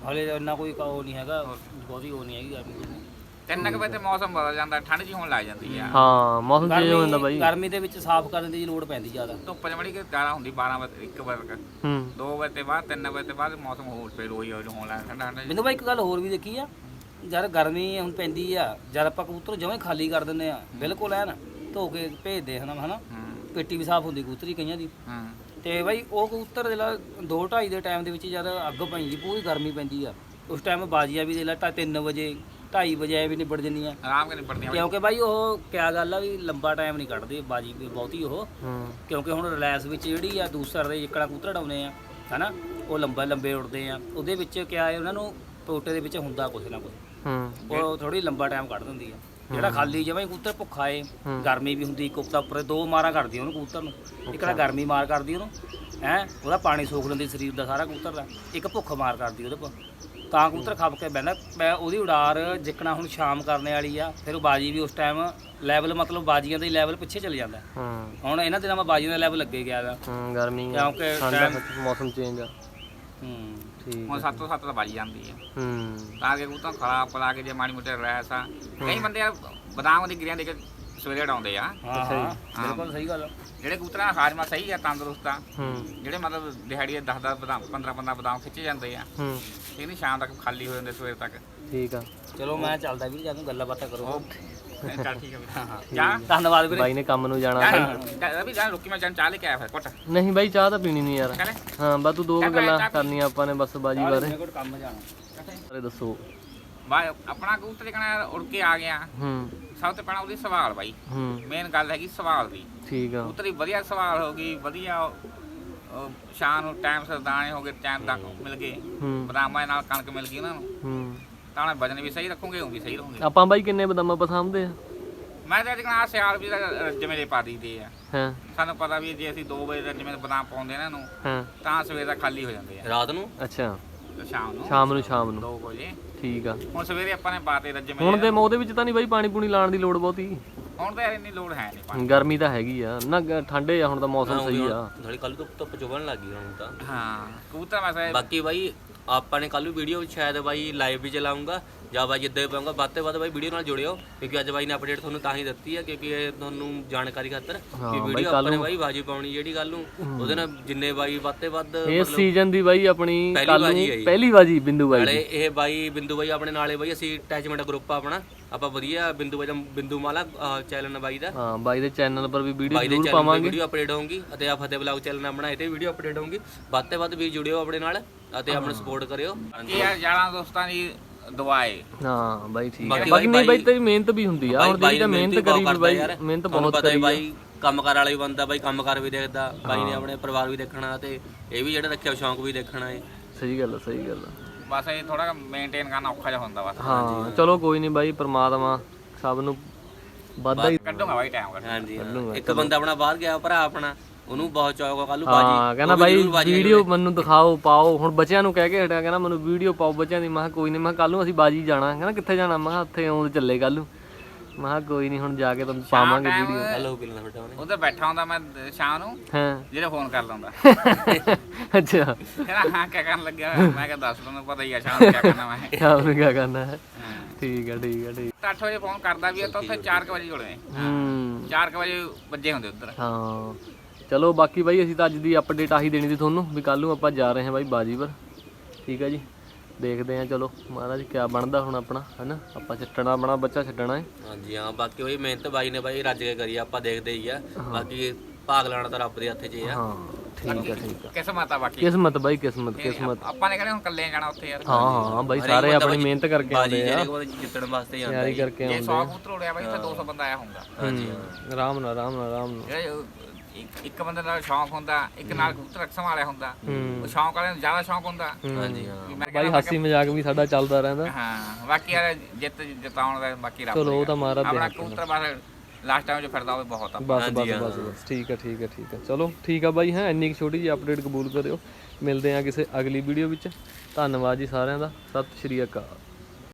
ਹਲੇ ਇੰਨਾ ਕੋਈ ਉਹ ਨਹੀਂ ਹੈਗਾ ਬਹੁਤੀ ਉਹ ਨਹੀਂ ਹੈਗੀ ਗਰਮੀ ਤਿੰਨ ਕੁ ਵਜੇ ਤੇ ਮੌਸਮ ਬਦਲ ਜਾਂਦਾ ਠੰਡ ਜੀ ਹੋਣ ਲੱਗ ਜਾਂਦੀ ਆ। ਹਾਂ ਮੌਸਮ ਚੇਂਜ ਹੋ ਜਾਂਦਾ ਬਾਈ। ਗਰਮੀ ਦੇ ਵਿੱਚ ਸਾਫ਼ ਕਰਨ ਦੀ ਲੋੜ ਪੈਂਦੀ ਜ਼ਿਆਦਾ। ਧੁੱਪ ਜਮੜੀ ਕਿ ਜ਼ਿਆਦਾ ਹੁੰਦੀ 12 ਵਜੇ 1 ਵਜੇ ਤੱਕ। ਹੂੰ। 2 ਵਜੇ ਤੇ ਬਾਅਦ 3 ਵਜੇ ਤੇ ਬਾਅਦ ਮੌਸਮ ਹੋਰ ਫੇਰ ਉਹੀ ਹੋ ਹੋਣ ਲੱਗ ਠੰਡਾ ਠੰਡਾ ਮੈਨੂੰ ਬਾਈ ਇੱਕ ਗੱਲ ਹੋਰ ਵੀ ਦੇਖੀ ਆ ਜਦ ਗਰਮੀ ਹੁਣ ਪੈਂਦੀ ਆ ਜਦ ਆਪਾਂ ਕਬੂਤਰ ਜਮਾਂ ਖਾਲੀ ਕਰ ਦਿੰਦੇ ਆ ਬਿਲਕੁਲ ਐਨ ਧੋ ਕੇ ਭੇਜਦੇ ਹਨਾ ਹਨਾ। ਹੂੰ। ਪੇਟੀ ਵੀ ਸਾਫ਼ ਹੁੰਦੀ ਕਬੂਤਰੀ ਕਈਆਂ ਦੀ। ਹੂੰ। ਤੇ ਬਾਈ ਉਹ ਕਬੂਤਰ ਦੇ ਲਾ 2:30 ਦੇ ਟਾਈਮ ਦੇ ਵਿੱਚ ਜਦ ਅੱਗ ਪੈਂਦੀ ਪੂਰੀ ਗਰਮੀ ਪੈਂਦੀ ਆ। ਉਸ ਟਾਈਮ ਬਾਜੀਆਂ ਵੀ ਦੇ ਲਾ 3 ਵਜੇ 2:30 ਵਜੇ ਵੀ ਨਿਬੜ ਜੰਦੀਆਂ। ਆਰਾਮ ਨਿਪੜਦੀਆਂ ਬਾਈ। ਕਿਉਂਕਿ ਬਾਈ ਉਹ ਕਿਆ ਗੱਲ ਆ ਵੀ ਲੰਬਾ ਟਾਈਮ ਨਹੀਂ ਕੱਢਦੇ ਬਾਜੀ ਵੀ ਬਹੁਤੀ ਉਹ। ਹੂੰ। ਕਿਉਂਕਿ ਹੁਣ ਰਿਲੈਕਸ ਵਿੱਚ ਜਿਹੜੀ ਆ ਦੂਸਰ ਦੇ ਜਿੱਕੜਾ ਕਬੂਤਰ ਡਾਉਨੇ ਆ ਹਨਾ ਉਹ ਲੰਬਾ ਲੰਬੇ ਉੜਦੇ ਆ। ਉਹਦੇ ਵਿੱਚ ਕਿਆ ਹੈ ਉਹਨਾਂ ਨੂੰ ਟੋਟੇ ਦੇ ਵਿੱਚ ਹੁੰਦਾ ਕੁਝ ਨਾ ਕੁਝ ਹੂੰ। ਉਹ ਥੋੜੀ ਲੰਬਾ ਟਾਈਮ ਕੱਢ ਦਿੰਦੀ ਆ। ਜਿਹੜਾ ਖਾਲੀ ਜਮਾਂ ਹੀ ਕਬੂਤਰ ਭੁੱਖਾ ਏ। ਗਰਮੀ ਵੀ ਹੁੰਦੀ ਇੱਕ ਉੱਤਾ ਉੱਪਰ ਦੋ ਮਾਰਾਂ ਕਰਦੀ ਉਹਨੂੰ ਕਬੂਤਰ ਨੂੰ। ਇੱਕ ਤਾਂ ਗਰਮੀ ਮਾਰ ਕਰਦੀ ਉਹਨੂੰ ਹੈ ਉਹਦਾ ਪਾਣੀ ਸੋਖ ਲੈਂਦੀ ਸਰੀਰ ਦਾ ਸਾਰਾ ਕਬੂਤਰ ਦਾ। ਇੱਕ ਭੁੱਖ ਮਾਰ ਕਰਦੀ ਉਹਦੇ ਪਰ ਤਾਂ ਕਬੂਤਰ ਖੱਪ ਕੇ ਬਹਿੰਦਾ ਮੈਂ ਉਹਦੀ ਉਡਾਰ ਜਿੱਕਣਾ ਹੁਣ ਸ਼ਾਮ ਕਰਨੇ ਵਾਲੀ ਆ ਫਿਰ ਉਹ ਬਾਜੀ ਵੀ ਉਸ ਟਾਈਮ ਲੈਵਲ ਮਤਲਬ ਬਾਜੀਆਂ ਦੇ ਲੈਵਲ ਪਿੱਛੇ ਚਲੇ ਜਾਂਦਾ। ਹੁਣ ਇਹਨਾਂ ਦਿਨਾਂ ਮੈਂ ਬਾਜੀਆਂ ਦਾ ਲੈਵਲ ਅੱਗੇ ਗਿਆ ਵਾ ਹੂੰ ਗਰਮੀ ਕਿਉਂਕਿ ਮੌਸਮ ਚੇਂਜ ਆ। ਹੂੰ। ਠੀਕ ਹੁਣ 7 ਤੋਂ 7 ਤਾਂ ਬਾਜੀ ਜਾਂਦੀ ਆ ਹੂੰ। ਤਾਂ ਕਿ ਕਬੂਤਰ ਖਲਾ ਪਲਾ ਕੇ ਜੇ ਮਾੜੀ ਮੋਟੇ ਰੈਸ ਆ। ਕਈ ਬੰਦੇ ਆ ਬਦਾਮ ਦੀ ਗਿਰੀਆਂ ਦੇ ਕੇ ਸਵੇਰੇ ਉਡਾਉਂਦੇ ਆ। ਹਾਂ ਹਾਂ। ਬਿਲਕੁਲ ਸਹੀ ਗੱਲ ਜਿਹੜੇ ਕਬੂਤਰਾਂ ਦਾ ਹਾਜ਼ਮਾ ਸਹੀ ਆ ਤੰਦਰੁਸਤ ਆ ਹੂੰ। ਜਿਹੜੇ ਮਤਲਬ ਦਿਹਾੜੀ 10 10 ਬਦਾਮ 15 15 ਬਦਾਮ ਖਿੱਚੇ ਜਾਂਦੇ ਆ ਹੂੰ। ਇਹ ਨਹੀਂ ਸ਼ਾਮ ਤੱਕ ਖਾਲੀ ਹੋ ਜਾਂਦੇ ਸਵੇਰ ਤੱਕ। ਠੀਕ ਆ। ਚਲੋ ਮੈਂ ਚੱਲਦਾ ਵੀਰ ਜਾ ਕੇ ਗੱਲਾਂ ਬਾਤਾਂ ਕਰੋ। ਉਹ ਚੱਲ ਠੀਕ ਆ ਵੀਰ। ਹਾਂ ਹਾਂ। ਜਾ। ਧੰਨਵਾਦ ਵੀਰੇ। ਬਾਈ ਨੇ ਕੰਮ ਨੂੰ ਜਾਣਾ। ਜਾ ਵੀ ਜਾ ਰੁਕੀ ਮੈਂ ਜਾਨ ਚਾਹ ਲੈ ਕੇ ਆਇਆ ਫਿਰ ਘੁੱਟ। ਨਹੀਂ ਬਾਈ ਚਾਹ ਤਾਂ ਪੀਣੀ ਨਹੀਂ ਯਾਰ। ਚਲੇ ਹਾਂ ਬਸ ਤੂੰ ਦੋ ਕੁ ਗੱਲਾਂ ਕਰਨੀਆਂ ਆਪਾਂ ਨੇ ਬਸ ਬਾਜੀ ਬਾਰੇ। ਮੇਰੇ ਕੋਲ ਕੰਮ ਜਾਣਾ। ਬਾਰੇ ਦੱਸੋ। ਬਾ ਆਪਣਾ ਕਬੂਤਰ ਜਿਹੜਾ ਉੜ ਕੇ ਆ ਗਿਆ। ਹੂੰ। ਸਭ ਤੋਂ ਪਹਿਲਾਂ ਉਹਦੀ ਸਵਾਲ ਬਾਈ। ਹੂੰ। ਮੇਨ ਗੱਲ ਹੈਗੀ ਸਵਾਲ ਦੀ। ਠੀਕ ਆ। ਕਬੂਤਰ ਦੀ ਵਧੀਆ ਸਵਾਲ ਹੋ ਗਈ ਵਧੀਆ ਸ਼ਾਮ ਨੂੰ ਟਾਈਮ ਸਿਰ ਦਾਣੇ ਹੋ ਗਏ ਟਾਈਮ ਤੱਕ ਮਿਲ ਗਏ। ਹੂੰ। ਬਦਾਮਾਂ ਦੇ ਨਾਲ ਕਣਕ ਮਿਲ ਗਈ ਉਹਨਾਂ ਨੂੰ। ਹੂੰ। ਤਾਂ ਵਜਨ ਵੀ ਸਹੀ ਰੱਖੋਗੇ ਉਹ ਵੀ ਸਹੀ ਰਹੋਗੇ। ਆਪਾਂ ਬਾਈ ਕਿੰਨੇ ਬਦਾਮਾਂ ਪਸੰਦਦੇ ਆ? ਮੈਂ ਤਾਂ ਜਿਹੜਾ ਸਿਆਲ ਵੀ ਜਿਵੇਂ ਦੇ ਪਾ ਦਈਦੇ ਆ। ਹਾਂ। ਸਾਨੂੰ ਪਤਾ ਵੀ ਜੇ ਅਸੀਂ 2 ਵਜੇ ਦਾ ਜਿਵੇਂ ਬਦਾਮ ਪਾਉਂਦੇ ਇਹਨਾਂ ਨੂੰ ਹਾਂ। ਤਾਂ ਸਵੇਰ ਦਾ ਖਾਲੀ ਹੋ ਜਾਂਦੇ ਆ। ਰਾਤ ਨੂੰ? ਅੱਛਾ। ਸ਼ਾਮ ਨੂੰ? ਸ਼ਾਮ ਨੂੰ ਸ਼ਾਮ ਨੂੰ। 2 ਵਜੇ। ਠੀਕ ਆ। ਹੁਣ ਸਵੇਰੇ ਆਪਾਂ ਨੇ ਪਾਤੇ ਰੱਜੇ ਹੁਣ ਤੇ ਉਹਦੇ ਵਿੱਚ ਤਾਂ ਨਹੀਂ ਬਾਈ ਪਾਣੀ ਪੂਣੀ ਲਾਉਣ ਦੀ ਲੋੜ ਬਹੁਤੀ। ਹੁਣ ਤਾਂ ਇੰਨੀ ਲੋੜ ਹੈ ਨਹੀਂ ਪਾਣੀ। ਗਰਮੀ ਤਾਂ ਹੈਗੀ ਆ। ਨਾ ਠੰਡੇ ਆ ਹੁਣ ਤਾਂ ਮੌਸਮ ਸਹੀ ਆ। ਥੋੜੀ ਕੱਲ ਤੋਂ ਧੁੱਪ ਚੁਭਣ ਲੱਗ ਹੁਣ ਤਾਂ। ਹਾਂ ਕਬੂਤਰ ਮੈਂ ਬਾਕੀ ਬਾਈ ਆਪਾਂ ਨੇ ਕੱਲ ਵੀ ਵੀਡੀਓ ਸ਼ਾਇਦ ਬਾਈ ਲਾਈਵ ਵੀ ਚਲਾਉਂਗਾ ਜਾਂ ਬਾਈ ਜਿੱਦਾਂ ਵੀ ਪਾਉਂਗਾ। ਵੱਧ ਤੋਂ ਵੱਧ ਬਾਈ ਵੀਡੀਓ ਨਾਲ ਜੁੜਿਓ ਕਿਉਂਕਿ ਅੱਜ ਬਾਈ ਨੇ ਅਪਡੇਟ ਤੁਹਾਨੂੰ ਤਾਂ ਹੀ ਦਿੱਤੀ ਹੈ ਕਿਉਂਕਿ ਇਹ ਤੁਹਾਨੂੰ ਜਾਣਕਾਰੀ ਖਾਤਰ ਕਿ ਵੀਡੀਓ ਆਪਾਂ ਨੇ ਨੂੰ- ਬਾਈ ਬਾਜੀ ਪਾਉਣੀ ਜਿਹੜੀ ਗੱਲ ਨੂੰ। ਉਹਦੇ ਨਾਲ ਜਿੰਨੇ ਬਾਈ ਵੱਧ ਤੋਂ ਵੱਧ ਇਸ ਸੀਜ਼ਨ ਦੀ ਬਾਈ ਆਪਣੀ ਕੱਲ ਨੂੰ। ਪਹਿਲੀ ਬਾਜੀ ਬਿੰਦੂ ਬਾਈ ਨਾਲੇ ਇਹ ਬਾਈ ਬਿੰਦੂ ਬਾਈ ਆਪਣੇ ਨਾਲੇ ਬਾਈ ਅਸੀਂ ਅਟੈਚਮੈਂਟ ਗਰੁੱਪ ਆਪਣਾ। ਆਪਾਂ ਵਧੀਆ ਬਿੰਦੂ ਬਾਈ ਦਾ ਬਿੰਦੂ ਮਾਲਾ ਚੈਨਲ ਬਾਈ ਦਾ। ਹਾਂ ਬਾਈ ਦੇ ਚੈਨਲ ਪਰ ਵੀ ਵੀਡੀਓ ਜ਼ਰੂਰ ਪਾਵਾਂਗੇ। ਵੀਡੀਓ ਅਪਡੇਟ ਹੋਊਗੀ ਅਤੇ ਆ ਫਤਿਹ ਬਲੌਗ ਚੈਨਲ ਆਪਣਾ ਇਹ ਤੇ ਵੀਡੀਓ ਅਪਡੇਟ ਹੋਊਗੀ। ਵੱਧ ਤੋਂ ਵੱਧ ਵੀ ਜੁੜਿਓ ਆਪਣੇ ਨਾਲ। ਅਤੇ ਆਪਣਾ ਸਪੋਰਟ ਕਰਿਓ। ਇਹ ਯਾਰ ਯਾਰਾਂ ਦੋਸਤਾਂ ਦੀ ਦਵਾਏ ਹਾਂ ਬਾਈ ਠੀਕ ਹੈ ਬਾਕੀ ਬਾਕੀ ਨਹੀਂ ਬਾਈ- ਬਾਈ ਤੇਰੀ ਮਿਹਨਤ ਵੀ ਹੁੰਦੀ ਆ। ਹੁਣ ਜਿਹੜੀ ਤਾਂ ਮਿਹਨਤ ਕਰੀ ਵੀ ਬਾਈ ਮਿਹਨਤ ਬਹੁਤ ਪਤਾ ਹੀ ਕਰੀ ਆ। ਬਾਈ ਕੰਮਕਾਰ ਵਾਲਾ ਵੀ ਬੰਦਾ ਬਾਈ ਕੰਮਕਾਰ ਵੀ ਦੇਖਦਾ। ਬਾਈ ਨੇ ਆਪਣੇ ਪਰਿਵਾਰ ਵੀ ਦੇਖਣਾ ਤੇ ਇਹ ਵੀ ਜਿਹੜਾ ਰੱਖਿਆ ਸ਼ੌਂਕ ਵੀ ਦੇਖਣਾ ਏ। ਸਹੀ ਗੱਲ ਆ ਸਹੀ ਗੱਲ ਆ। ਬਸ ਇਹ ਥੋੜਾ ਮੇਨਟੇਨ ਕਰਨਾ ਔਖਾ ਜਿਹਾ ਹੁੰਦਾ ਬਸ। ਹਾਂ ਚਲੋ ਕੋਈ ਨਹੀਂ ਬਾਈ ਪ੍ਰਮਾਤਮਾ ਸਭ ਨੂੰ ਵਾਧਾ ਹੀ ਕੱਢੂਗਾ ਬਾਈ ਟਾਈਮ ਕੱਢ ਹਾਂਜੀ ਹਾਂ। ਇੱਕ ਬੰਦਾ ਆਪਣਾ ਬਾਹਰ ਗਿਆ ਭਰਾ ਆਪਣਾ। ਉਹਨੂੰ ਬਹੁਤ ਆ ਕੱਲ ਬਾਜੀ। ਹਾਂ ਕਹਿੰਦਾ ਬਾਈ ਵੀਡੀਓ ਮੈਨੂੰ ਦਿਖਾਓ ਪਾਓ। ਹੁਣ ਬੱਚਿਆਂ ਨੂੰ ਕਹਿ ਕੇ ਹਟਿਆ ਕਹਿੰਦਾ ਮੈਨੂੰ ਵੀਡੀਓ ਪਾਓ ਬੱਚਿਆਂ ਦੀ। ਮੈਂ ਕਿਹਾ ਕੋਈ ਨਹੀਂ ਮੈਂ ਕੱਲ ਨੂੰ ਅਸੀਂ ਬਾਜੀ ਜਾਣਾ। ਕਹਿੰਦਾ ਕਿੱਥੇ ਜਾਣਾ? ਮੈਂ ਕਿਹਾ ਉੱਥੇ ਆਉਂ ਚੱਲੇ ਕੱਲ ਨੂੰ। ਮੈਂ ਕਿਹਾ ਕੋਈ ਨਹੀਂ ਹੁਣ ਜਾ ਕੇ ਤੁਹਾਨੂੰ ਪਾਵਾਂਗੇ ਵੀਡੀਓ। ਹੈਲੋ ਬਿਲਣਾ ਬੇਟਾ ਉਹਨੇ। ਉਧਰ ਬੈਠਾ ਹੁੰਦਾ ਮੈਂ ਸ਼ਾਮ ਨੂੰ। ਹਾਂ। ਜਿਹੜੇ ਫੋਨ ਕਰ ਲਾਉਂਦਾ ਅੱਛਾ। ਕਹਿੰਦਾ ਹਾਂ ਕੀ ਕਰਨ ਲੱਗਿਆ? ਮੈਂ ਕਿਹਾ ਦੱਸ ਤੁਹਾਨੂੰ ਪਤਾ ਹੀ ਆ ਸ਼ਾਮ ਨੂੰ ਕੀ ਕਰਨਾ ਮੈਂ। ਸ਼ਾਮ ਨੂੰ ਕੀ ਕਰਨਾ ਹੈ। ਠੀਕ ਹੈ ਠੀਕ ਹੈ ਠੀਕ 8 ਵਜੇ ਫੋਨ ਕਰਦਾ ਵੀ ਆ ਤਾਂ ਉੱਥੇ 4 ਵਜੇ ਜੁੜੇ ਹੂੰ। 4 ਵਜੇ ਵੱਜੇ ਹੁੰਦੇ ਉੱਧਰ। ਹਾਂ। ਚਲੋ ਬਾਕੀ ਬਾਈ ਅਸੀਂ ਤਾਂ ਅੱਜ ਦੀ ਅਪਡੇਟ ਆਹੀ ਦੇਣੀ ਸੀ ਤੁਹਾਨੂੰ ਵੀ ਕੱਲ ਨੂੰ ਆਪਾਂ ਜਾ ਰਹੇ ਹਾਂ ਬਾਈ ਬਾਜੀ ਪਰ। ਠੀਕ ਹੈ ਜੀ। ਦੇਖਦੇ ਹਾਂ ਚਲੋ ਮਹਾਰਾਜ ਕਿਆ ਬਣਦਾ ਹੁਣ ਆਪਣਾ ਹੈਨਾ? ਆਪਾਂ ਛੱਡਣਾ ਆਪਣਾ ਬੱਚਾ ਛੱਡਣਾ ਹੈ। ਹਾਂਜੀ ਹਾਂ ਬਾਕੀ ਉਹੀ ਮਿਹਨਤ ਬਾਈ ਨੇ ਬਾਈ ਰੱਜ ਕੇ ਕਰੀ ਆ, ਆਪਾਂ ਦੇਖਦੇ ਹੀ ਆ। ਬਾਕੀ ਭਾਗ ਲੈਣਾ ਤਾਂ ਰੱਬ ਦੇ ਹੱਥ 'ਚ ਹੀ ਆ। ਹਾਂ ਠੀਕ ਹੈ ਠੀਕ ਹੈ ਕਿਸਮਤ ਆ ਬਾਕੀ। ਕਿਸਮਤ ਬਾਈ ਕਿਸਮਤ ਕਿਸਮਤ। ਆਪਾਂ ਨੇ ਕਹਿੰਦੇ ਹੁਣ ਇਕੱਲੇ ਜਾਣਾ ਉੱਥੇ ਯਾਰ? ਹਾਂ ਹਾਂ ਬਾਈ ਸਾਰੇ ਆਪਣੀ ਮਿਹਨਤ ਕਰਕੇ ਬਾਜੀ ਆਉਂਦੇ ਆ। ਜਿਹੜੇ ਕੋਲ ਜਿੱਤਣ ਵਾਸਤੇ ਜਾਂਦਾ ਤਿਆਰੀ ਕਰਕੇ ਜੇ ਆਉਂਦੇ 100 ਕਬੂਤਰ ਉੜਿਆ ਬਾਈ ਉੱਥੇ 200 ਬੰਦਾ ਆਇਆ ਹੁੰਦਾ। ਹਾਂਜੀ ਆਰਾਮ ਨਾਲ ਆਰਾਮ ਨਾਲ ਆਰਾਮ ਨਾਲ। ਜਿਹੜਾ ਇੱਕ- ਇੱਕ ਬੰਦੇ ਦਾ ਸ਼ੌਂਕ ਹੁੰਦਾ ਇੱਕ ਨਾਲ ਕਬੂਤਰ ਰੱਖਣ ਵਾਲਿਆ ਹੁੰਦਾ। ਉਹ ਸ਼ੌਂਕ ਵਾਲਿਆਂ ਨੂੰ ਜ਼ਿਆਦਾ ਸ਼ੌਂਕ ਹੁੰਦਾ। ਹਾਂਜੀ ਹਾਂ। ਵੀ ਮੈਂ ਬਾਈ ਹਾਸੀ ਮਜ਼ਾਕ ਵੀ ਸਾਡਾ ਚੱਲਦਾ ਰਹਿੰਦਾ। ਹਾਂ ਬਾਕੀ ਯਾਰ ਜਿੱਤ ਜਿਤਾਉਣ ਦਾ ਬਾਕੀ ਰੱਬ ਚਲੋ ਉਹ। ਤਾਂ ਮਹਾਰਾਜ ਦੇ ਆਪਣਾ ਹੱਥ ਕਬੂਤਰ ਬਸ ਲਾਸਟ ਟਾਈਮ ਚ ਫਿਰਦਾ ਉਹ ਬਹੁਤ ਆ ਬਸ ਬਸ ਬਸ ਬਸ। ਠੀਕ ਹੈ ਠੀਕ ਹੈ ਠੀਕ ਹੈ ਚਲੋ ਠੀਕ ਆ ਬਾਈ ਹੈ ਇੰਨੀ ਕੁ ਛੋਟੀ ਜਿਹੀ ਅਪਡੇਟ ਕਬੂਲ ਕਰਿਓ। ਮਿਲਦੇ ਆ ਕਿਸੇ ਅਗਲੀ ਵੀਡੀਓ ਵਿੱਚ। ਧੰਨਵਾਦ ਜੀ ਸਾਰਿਆਂ ਦਾ। ਸਤਿ ਸ਼੍ਰੀ ਅਕਾਲ।